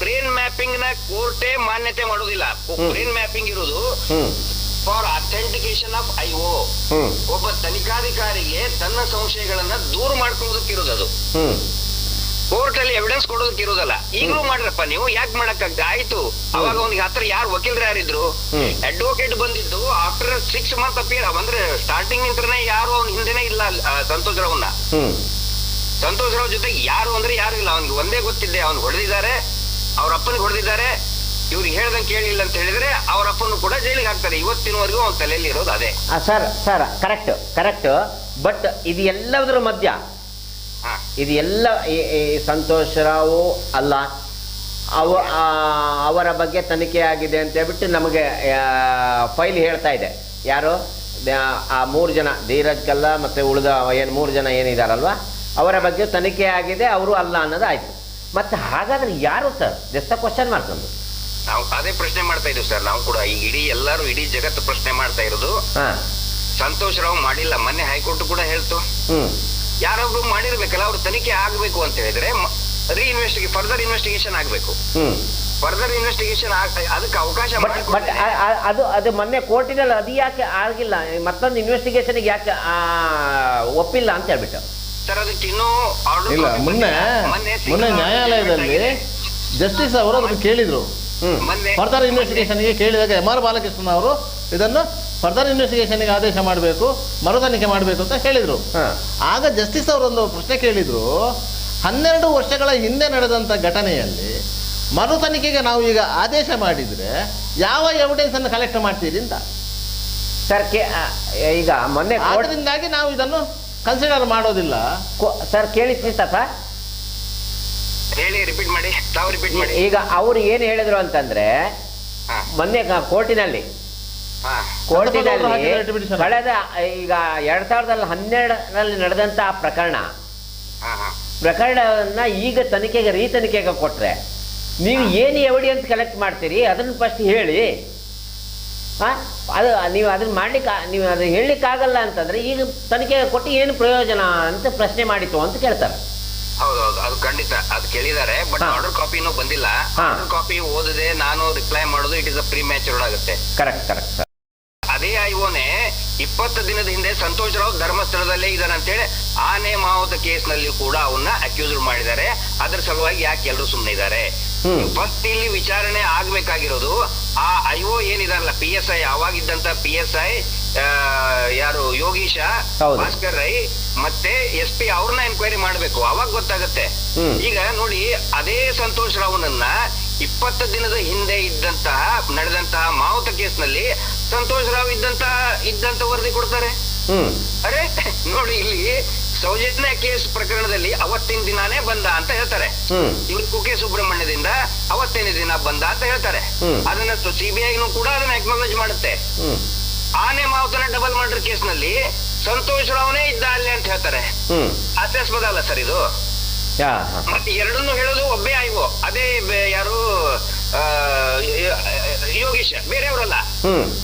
S9: ಬ್ರೈನ್ ಮ್ಯಾಪಿಂಗ್ನ ಕೋರ್ಟೇ ಮಾನ್ಯತೆ ಮಾಡೋದಿಲ್ಲ. ಬ್ರೇನ್ ಮ್ಯಾಪಿಂಗ್ ಇರೋದು for authentication of I O ಒಬ್ಬ ತನಿಖಾಧಿಕಾರಿಗೆ ತನ್ನ ಸಂಶಯಗಳನ್ನ ದೂರ ಮಾಡ್ಕೊಳ್ಳೋದಕ್ಕೆ ಇರೋದು ಅದು.
S2: ಹ್ಮ್.
S9: ಕೋರ್ಟ್ ಅಲ್ಲಿ ಎವಿಡೆನ್ಸ್ ಕೊಡೋದಕ್ಕೆ ಇರೋದಲ್ಲ. ಈಗಲೂ ಮಾಡ್ರಪ್ಪ ನೀವು ಯಾಕೆ ಮಾಡಕ್ ಆಯ್ತು. ಅವಾಗ ಅವ್ನಿಗೆ ಹತ್ರ ಯಾರು ವಕೀಲರು ಯಾರಿದ್ರು. ಅಡ್ವೊಕೇಟ್ ಬಂದಿದ್ದು ಆಫ್ಟರ್ ಸಿಕ್ಸ್ ಮಂತ್ ಅಪಿಯರ್ ಅಂದ್ರೆ ಸ್ಟಾರ್ಟಿಂಗ್ ನಿಂತ್ರನೇ ಯಾರು ಅವ್ನ ಹಿಂದೆನೆ ಇಲ್ಲ ಸಂತೋಷ್ ರಾವ್ನ. ಸಂತೋಷ್ ರಾವ್ ಜೊತೆಗೆ ಯಾರು ಅಂದ್ರೆ ಯಾರು ಇಲ್ಲ. ಅವ್ನಿಗೆ ಒಂದೇ ಗೊತ್ತಿದ್ದೆ. ಅವ್ನು ಹೊಡೆದಿದ್ದಾರೆ. ಅವ್ರ ಅಪ್ಪನಿಗೆ ಹೊಡೆದಿದ್ದಾರೆ. ಇವ್ರಿಗೆ ಹೇಳ್ದಂಗೆ ಕೇಳಿಲ್ಲ ಅಂತ ಹೇಳಿದ್ರೆ ಅವ್ರ ಅಪ್ಪನು ಕೂಡ ಜೈಲಿಗೆ ಹಾಕ್ತಾರೆ. ಇವತ್ತಿನವರೆಗೂ ಅವ್ನ ತಲೆಯಲ್ಲಿ ಇರೋದು ಅದೇ.
S2: Sir sir correct correct but ಇದು ಎಲ್ಲದರ ಮಧ್ಯ. ಇದು ಎಲ್ಲ ಸಂತೋಷ್ ರಾವ್ ಅಲ್ಲ. ಅವ ಅವರ ಬಗ್ಗೆ ತನಿಖೆ ಆಗಿದೆ ಅಂತ ಹೇಳ್ಬಿಟ್ಟು ನಮಗೆ ಫೈಲ್ ಹೇಳ್ತಾ ಇದೆ. ಯಾರು? ಆ ಮೂರು ಜನ ಧೀರಜ್ ಕಲ್ಲ ಮತ್ತು ಉಳಿದ ಏನು ಮೂರು ಜನ ಏನಿದಾರಲ್ವ? ಅವರ ಬಗ್ಗೆ ತನಿಖೆ ಆಗಿದೆ ಅವರು ಅಲ್ಲ ಅನ್ನೋದು ಆಯ್ತು. ಮತ್ತೆ ಹಾಗಾದ್ರೆ ಯಾರು ಸರ್ ಜಸ್ಟ್ ಕ್ವಶನ್ ಮಾಡ್ಕೊಂಡು
S9: ನಾವು ಅದೇ ಪ್ರಶ್ನೆ ಮಾಡ್ತಾ ಇದೀವಿ ಸರ್. ನಾವು ಕೂಡ ಈಗ ಇಡೀ ಎಲ್ಲರೂ ಇಡೀ ಜಗತ್ತು ಪ್ರಶ್ನೆ ಮಾಡ್ತಾ ಇರೋದು.
S2: ಹಾಂ.
S9: ಸಂತೋಷ್ ರಾವ್ ಮಾಡಿಲ್ಲ. ಮೊನ್ನೆ ಹೈಕೋರ್ಟ್ ಕೂಡ ಹೇಳ್ತು. ಯಾರೊಬ್ರು ಮಾಡಿರ್ಬೇಕಲ್ಲ ಅವ್ರ ತನಿಖೆ ಆಗ್ಬೇಕು ಅಂತ ಹೇಳಿದ್ರೆ ರೀ ಇನ್ವೆಸ್ಟಿಗೇ ಫರ್ದರ್ ಇನ್ವೆಸ್ಟಿಗೇಷನ್ ಆಗ್ಬೇಕು. ಫರ್ದರ್ ಇನ್ವೆಸ್ಟಿಗೇಷನ್ ಅದಕ್ಕೆ ಅವಕಾಶ
S2: ಬಟ್ ಬಟ್ ಅದು ಅದು ಮೊನ್ನೆ ಕೋರ್ಟಿನಲ್ಲಿ ಅದು ಯಾಕೆ ಆಗಿಲ್ಲ? ಮತ್ತೊಂದು ಇನ್ವೆಸ್ಟಿಗೇಷನ್ಗೆ ಯಾಕೆ ಆ, ಒಪ್ಪಿಲ್ಲ ಅಂತ ಹೇಳ್ಬಿಟ್ಟು.
S9: ಸರ್ ಅದಕ್ಕೆ ಇನ್ನೂ order
S3: ಇಲ್ಲ
S9: copy
S3: ಮೊನ್ನೆ
S9: ಬಂದಿಲ್ಲ. ಮೊನ್ನೆ
S3: ನ್ಯಾಯಾಲಯದಲ್ಲಿ. ಜಸ್ಟಿಸ್ ಅವರು ಅದನ್ನು ಕೇಳಿದ್ರು.
S9: ಮೊನ್ನೆ
S3: ಫರ್ದರ್ ಇನ್ವೆಸ್ಟಿಗೇಷನ್ಗೆ ಕೇಳಿದಾಗ ಎಂ ಆರ್ ಬಾಲಕೃಷ್ಣನ್ ಅವರು ಇದನ್ನು ಫರ್ದರ್ ಇನ್ವೆಸ್ಟಿಗೇಷನ್ಗೆ ಆದೇಶ ಮಾಡಬೇಕು ಮರು ತನಿಖೆ ಮಾಡಬೇಕು ಅಂತ ಹೇಳಿದರು. ಆಗ ಜಸ್ಟಿಸ್ ಅವರೊಂದು ಪ್ರಶ್ನೆ ಕೇಳಿದರು ಹನ್ನೆರಡು ವರ್ಷಗಳ ಹಿಂದೆ ನಡೆದಂಥ ಘಟನೆಯಲ್ಲಿ ಮರು ತನಿಖೆಗೆ ನಾವು ಈಗ ಆದೇಶ ಮಾಡಿದರೆ ಯಾವ ಎವಿಡೆನ್ಸನ್ನು ಕಲೆಕ್ಟ್ ಮಾಡ್ತೀರಿ ಅಂತ.
S2: ಸರ್ ಕೆ ಈಗ ಮೊನ್ನೆ ಕೋರ್ಟ್
S3: ಆದ್ದರಿಂದಾಗಿ ನಾವು ಇದನ್ನು ಕನ್ಸಿಡರ್ ಮಾಡೋದಿಲ್ಲ.
S2: ಸರ್ ಕೇಳಿ ಸರ್
S9: ಹೇಳಿ ರಿಪೀಟ್ ಮಾಡಿ. ತಾವು ರಿಪೀಟ್ ಮಾಡಿ.
S2: ಈಗ ಅವ್ರು ಏನು ಹೇಳಿದ್ರು ಅಂತಂದ್ರೆ ಮೊನ್ನೆ ಕೋರ್ಟಿನಲ್ಲಿ. ಕೋರ್ಟಿನಲ್ಲಿ ಕಳೆದ ಈಗ ಎರಡ್ ಸಾವಿರದ ಹನ್ನೆರಡರಲ್ಲಿ ನಡೆದಂತ ಪ್ರಕರಣ. ಪ್ರಕರಣವನ್ನ ಈಗ ತನಿಖೆಗೆ ರೀ ತನಿಖೆಗೆ ಕೊಟ್ರೆ ನೀವು ಏನು ಅಂತ ಕಲೆಕ್ಟ್ ಮಾಡ್ತೀರಿ? ಅದನ್ನ ಫಸ್ಟ್ ಹೇಳಿ. ಆ? ಅದು ನೀವು ಅದನ್ನ ಮಾಡ್ಲಿಕ್ಕೆ ನೀವು ಅದು ಹೇಳಲಿಕ್ಕಾಗಲ್ಲ ಅಂತಂದ್ರೆ ಈಗ ತನಿಖೆಗೆ ಕೊಟ್ಟು ಏನು ಪ್ರಯೋಜನ ಅಂತ ಪ್ರಶ್ನೆ ಮಾಡಿತು ಅಂತ ಕೇಳ್ತಾರೆ.
S9: ಹೌದೌದು ಅದು ಖಂಡಿತ. ಅದು ಕೇಳಿದ್ದಾರೆ ಬಟ್ ಆರ್ಡರ್ ಕಾಪಿ ಇನ್ನೂ ಬಂದಿಲ್ಲ. ಆರ್ಡರ್ ಕಾಪಿ ಓದದೆ ನಾನು ರಿಪ್ಲೈ ಮಾಡೋದು it is a pre matured ಆಗುತ್ತೆ.
S2: ಕರೆಕ್ಟ್ ಕರೆಕ್ಟ್ ಸರ್
S9: ಅದೇ ಐಒನೆ ಇಪ್ಪತ್ತು ದಿನದ ಹಿಂದೆ ಸಂತೋಷ್ ರಾವ್ ಧರ್ಮಸ್ಥಳದಲ್ಲೇ ಇದ್ದಾನೆ ಅಂತೇಳಿ ಆನೆ ಮಾವತ ಕೇಸ್ನಲ್ಲಿ ಕೂಡ ಅವನ್ನ ಅಕ್ಯೂಸ್ ಮಾಡಿದ್ದಾರೆ. ಅದ್ರ ಸಲುವಾಗಿ ಯಾಕೆ ಎಲ್ಲರೂ ಸುಮ್ಮನೆ ಇದ್ದಾರೆ? ಫಸ್ಟ್ ಇಲ್ಲಿ ವಿಚಾರಣೆ ಆಗ್ಬೇಕಾಗಿರೋದು ಆ ಐಒ ಏನಿದಾರಲ್ಲ ಪಿ ಎಸ್ ಐ ಅವಾಗಿದ್ದಂತ ಪಿ ಎಸ್ ಐ ಯಾರು ಯೋಗೀಶ. ಭಾಸ್ಕರ್ ರೈ ಮತ್ತೆ ಎಸ್ ಪಿ ಅವ್ರನ್ನ ಎನ್ಕ್ವೈರಿ ಮಾಡ್ಬೇಕು. ಅವಾಗ ಗೊತ್ತಾಗುತ್ತೆ. ಈಗ ನೋಡಿ ಅದೇ ಸಂತೋಷ್ ರಾವ್ನನ್ನ ಇಪ್ಪತ್ತು ದಿನದ ಹಿಂದೆ ಇದ್ದಂತಹ ನಡೆದಂತಹ ಮಾವುತ ಕೇಸ್ನಲ್ಲಿ ಸಂತೋಷ್ ರಾವ್ ಇದ್ದಂತಹ ಇದ್ದಂತ ವರದಿ ಕೊಡ್ತಾರೆ. ಅರೆ ನೋಡಿ ಇಲ್ಲಿ ಸೌಜನ್ಯ ಕೇಸ್ ಪ್ರಕರಣದಲ್ಲಿ ಅವತ್ತಿನ ದಿನಾನೇ ಬಂದ ಅಂತ ಹೇಳ್ತಾರೆ. ಇವ್ರು ಕುಕೆ ಸುಬ್ರಹ್ಮಣ್ಯದಿಂದ ಅವತ್ತೇನೆ ದಿನ ಬಂದ ಅಂತ ಹೇಳ್ತಾರೆ. ಅದನ್ನ ಸಿಬಿಐನು ಕೂಡ ಅದನ್ನ ಅಕ್ನಾಲೇಜ್ ಮಾಡುತ್ತೆ. ಆನೆ ಮಾವುತನ ಡಬಲ್ ಮರ್ಡರ್ ಕೇಸ್ನಲ್ಲಿ ಸಂತೋಷ್ ರಾವ್ನೇ ಇದ್ದ ಅಲ್ಲಿ ಅಂತ ಹೇಳ್ತಾರೆ.
S2: ಹ್ಮ್.
S9: ಅಲ್ಲ ಸರ್ ಇದು?
S2: ಯಾ ಹಾ.
S9: ಮತ್ತೆ ಎರಡನ್ನು ಹೇಳೋದು ಒಬ್ಬೇ ಆಯ್ವು. ಅದೇ ಬೆ- ಯಾರು ಆ, ಯೋಗೀಶ್ ಬೇರೆಯವರಲ್ಲ.
S2: ಹ್ಮ್.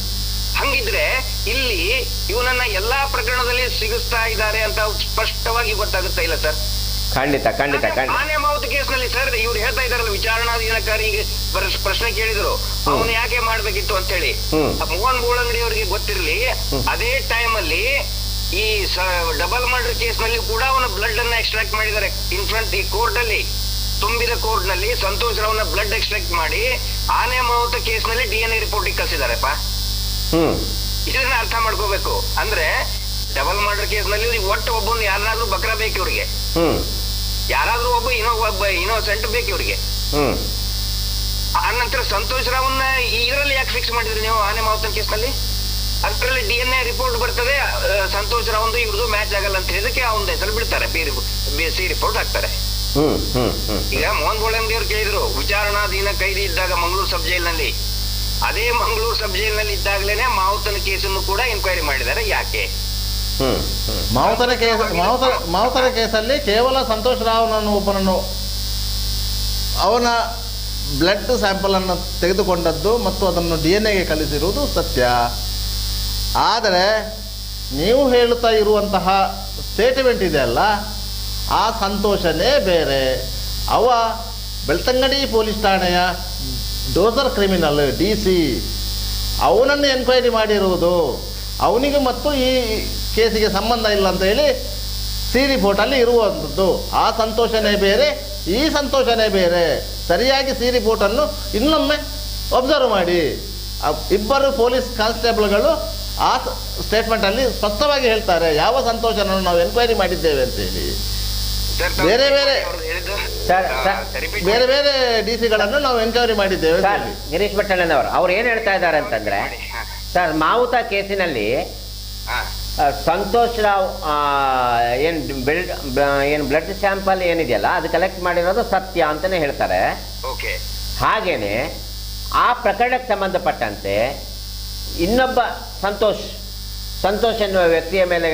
S9: ಹಂಗಿದ್ರೆ ಇಲ್ಲಿ ಇವನನ್ನ ಎಲ್ಲಾ ಪ್ರಕರಣದಲ್ಲಿ ಸಿಗಿಸ್ತಾ ಇದ್ದಾರೆ ಅಂತ ಸ್ಪಷ್ಟವಾಗಿ ಗೊತ್ತಾಗುತ್ತಾ ಇಲ್ಲ ಸರ್?
S2: ಖಂಡಿತ ಖಂಡಿತ ಖಂಡಿತ.
S9: ಮಾವುತ ಕೇಸ್ನಲ್ಲಿ ಸರ್ ಇವ್ರು ಹೇಳ್ತಾ ಇದಾರಲ್ಲ ವಿಚಾರಣಾಧೀನಕಾರಿಗೆ ಪ್ರಶ್- ಪ್ರಶ್ನೆ ಕೇಳಿದ್ರು. ಅವನು ಯಾಕೆ ಮಾಡ್ಬೇಕಿತ್ತು ಅಂತ ಹೇಳಿ. ಮೋಹನ್ ಬೋಳಂಗಡಿ ಅವರಿಗೆ ಗೊತ್ತಿರಲಿ ಅದೇ ಟೈಮ್ ಅಲ್ಲಿ ಈ ಡಬಲ್ ಮರ್ಡರ್ ಕೇಸ್ನಲ್ಲಿ ಕೂಡ ಅವನ ಬ್ಲಡ್ ಅನ್ನ ಎಕ್ಸ್ಟ್ರಾಕ್ಟ್ ಮಾಡಿದ್ದಾರೆ. ಇನ್ ಫ್ರಂಟ್ ಈ ಕೋರ್ಟ್ ಅಲ್ಲಿ ತುಂಬಿದ ಕೋರ್ಟ್ನಲ್ಲಿ ಸಂತೋಷ್ ರಾವ್ನ ಬ್ಲಡ್ ಎಕ್ಸ್ಟ್ರಾಕ್ಟ್ ಮಾಡಿ ಆನೆ ಮಾವುತ ಕೇಸ್ನಲ್ಲಿ ಡಿ ಎನ್ ಎ ರಿಪೋರ್ಟ್ ಕಳ್ಸಿದಾರೆಪ್ಪ. ಇದನ್ನ ಅರ್ಥ ಮಾಡ್ಕೋಬೇಕು. ಅಂದ್ರೆ ಡಬಲ್ ಮರ್ಡರ್ ಕೇಸ್ನಲ್ಲಿ ಒಟ್ಟು ಒಬ್ಬನ್ ಯಾರನ್ನಾದ್ರೂ ಬಕ್ರ ಬೇಕು ಇವ್ರಿಗೆ ಯಾರಾದ್ರೂ ಒಬ್ಬ ಇನ್ನೋ ಒಬ್ಬ ಇನ್ನೋಸೆಂಟ್ ಬೇಕು ಇವ್ರಿಗೆ
S2: ಆನಂತರ
S9: ಆ ನಂತರ ಸಂತೋಷ್ ರಾವ್ನ ಇದರಲ್ಲಿ ಯಾಕೆ ಫಿಕ್ಸ್ ಮಾಡಿದ್ರಿ ನೀವು ಆನೆ ಮಾವತನ್ ಕೇಸ್ನಲ್ಲಿ? ಅದರಲ್ಲಿ ಡಿ ಎನ್ ಎ ರಿಪೋರ್ಟ್ ಬರ್ತದೆ ಸಂತೋಷ್ ರಾವಂದು ಇವ್ರದ್ದು ಮ್ಯಾಚ್ ಆಗಲ್ಲ ಅಂತ ಹೇಳಿದಕ್ಕೆ ಅವನ ಹೆಸರು ಬಿಡ್ತಾರೆ ಸಿ ರಿಪೋರ್ಟ್ ಹಾಕ್ತಾರೆ. ಈಗ ಮೋಹನ್ ಗೋಳಂಗಿ ಅವ್ರು ಕೇಳಿದ್ರು ವಿಚಾರಣಾಧೀನ ಕೈದಿ ಇದ್ದಾಗ ಮಂಗಳೂರು ಸಬ್ ಜೈಲ್ನಲ್ಲಿ. ಅದೇ ಮಂಗಳೂರು ಸಬ್ ಜೈಲಿನಲ್ಲಿ ಇದ್ದಾಗಲೇನೆ ಮಾವುತನ ಕೇಸನ್ನು ಕೂಡ ಎನ್ಕ್ವೈರಿ ಮಾಡಿದ್ದಾರೆ ಯಾಕೆ?
S3: ಮಾವತರ ಕೇಸ್ ಮಾವುತ ಮಾವುತನ ಕೇಸಲ್ಲಿ ಕೇವಲ ಸಂತೋಷ್ ರಾವ್ನನ್ನು ಒಬ್ಬನನ್ನು ಅವನ ಬ್ಲಡ್ ಸ್ಯಾಂಪಲನ್ನು ತೆಗೆದುಕೊಂಡದ್ದು ಮತ್ತು ಅದನ್ನು ಡಿ ಎನ್ ಎಗೆ ಕಲಿಸಿರುವುದು ಸತ್ಯ. ಆದರೆ, ನೀವು ಹೇಳುತ್ತಾ ಇರುವಂತಹ ಸ್ಟೇಟ್ಮೆಂಟ್ ಇದೆಯಲ್ಲ ಆ ಸಂತೋಷನೇ ಬೇರೆ. ಅವ ಬೆಳ್ತಂಗಡಿ ಪೊಲೀಸ್ ಠಾಣೆಯ ಡೋಸರ್ ಕ್ರಿಮಿನಲ್, ಡಿ ಸಿ. ಅವನನ್ನು ಎನ್ಕ್ವೈರಿ ಮಾಡಿರುವುದು. ಅವನಿಗೆ ಮತ್ತು ಈ ಕೇಸಿಗೆ ಸಂಬಂಧ ಇಲ್ಲ ಅಂತ ಹೇಳಿ ಸಿ ರಿಪೋರ್ಟಲ್ಲಿ ಇರುವಂಥದ್ದು. ಆ ಸಂತೋಷನೇ ಬೇರೆ ಈ ಸಂತೋಷನೇ ಬೇರೆ. ಸರಿಯಾಗಿ ಸಿ ರಿಪೋರ್ಟನ್ನು ಇನ್ನೊಮ್ಮೆ ಒಬ್ಸರ್ವ್ ಮಾಡಿ. ಇಬ್ಬರು ಪೊಲೀಸ್ ಕಾನ್ಸ್ಟೇಬಲ್ಗಳು ಆ ಸ್ಟೇಟ್ಮೆಂಟಲ್ಲಿ ಸ್ಪಷ್ಟವಾಗಿ ಹೇಳ್ತಾರೆ ಯಾವ ಸಂತೋಷನನ್ನು ನಾವು ಎನ್ಕ್ವೈರಿ ಮಾಡಿದ್ದೇವೆ ಅಂತೇಳಿ
S9: ಹೇಳಿ.
S3: ಬೇರೆ ಬೇರೆ-
S2: ಸರ್, ಸರ್,
S3: ಬೇರೆ ಬೇರೆ ಡಿ ಸಿಗಳನ್ನು ನಾವು ಎನ್ಕ್ವೈರಿ ಮಾಡಿದ್ದೇವೆ ಅಂತ
S2: ಸರ್. ಗಿರೀಶ್ ಭಟ್ಟಣ್ಣನವರು ಅವ್ರು ಏನು ಹೇಳ್ತಾ ಇದ್ದಾರೆ ಅಂತಂದ್ರೆ ಸರ್ ಮಾವುತ ಕೇಸಿನಲ್ಲಿ ಆ, ಸಂತೋಷ್ ರಾವ್ ಏನು ಬ್ಲಡ್ ಏನು ಬ್ಲಡ್ ಸ್ಯಾಂಪಲ್ ಏನಿದೆಯಲ್ಲ ಅದು ಕಲೆಕ್ಟ್ ಮಾಡಿರೋದು ಸತ್ಯ ಅಂತಲೇ ಹೇಳ್ತಾರೆ.
S9: ಓಕೆ
S2: ಹಾಗೇನೆ ಆ ಪ್ರಕರಣಕ್ಕೆ ಸಂಬಂಧಪಟ್ಟಂತೆ ಇನ್ನೊಬ್ಬ ಸಂತೋಷ್ ಸಂತೋಷ್ ಎನ್ನುವ ವ್ಯಕ್ತಿಯ ಮೇಲೆ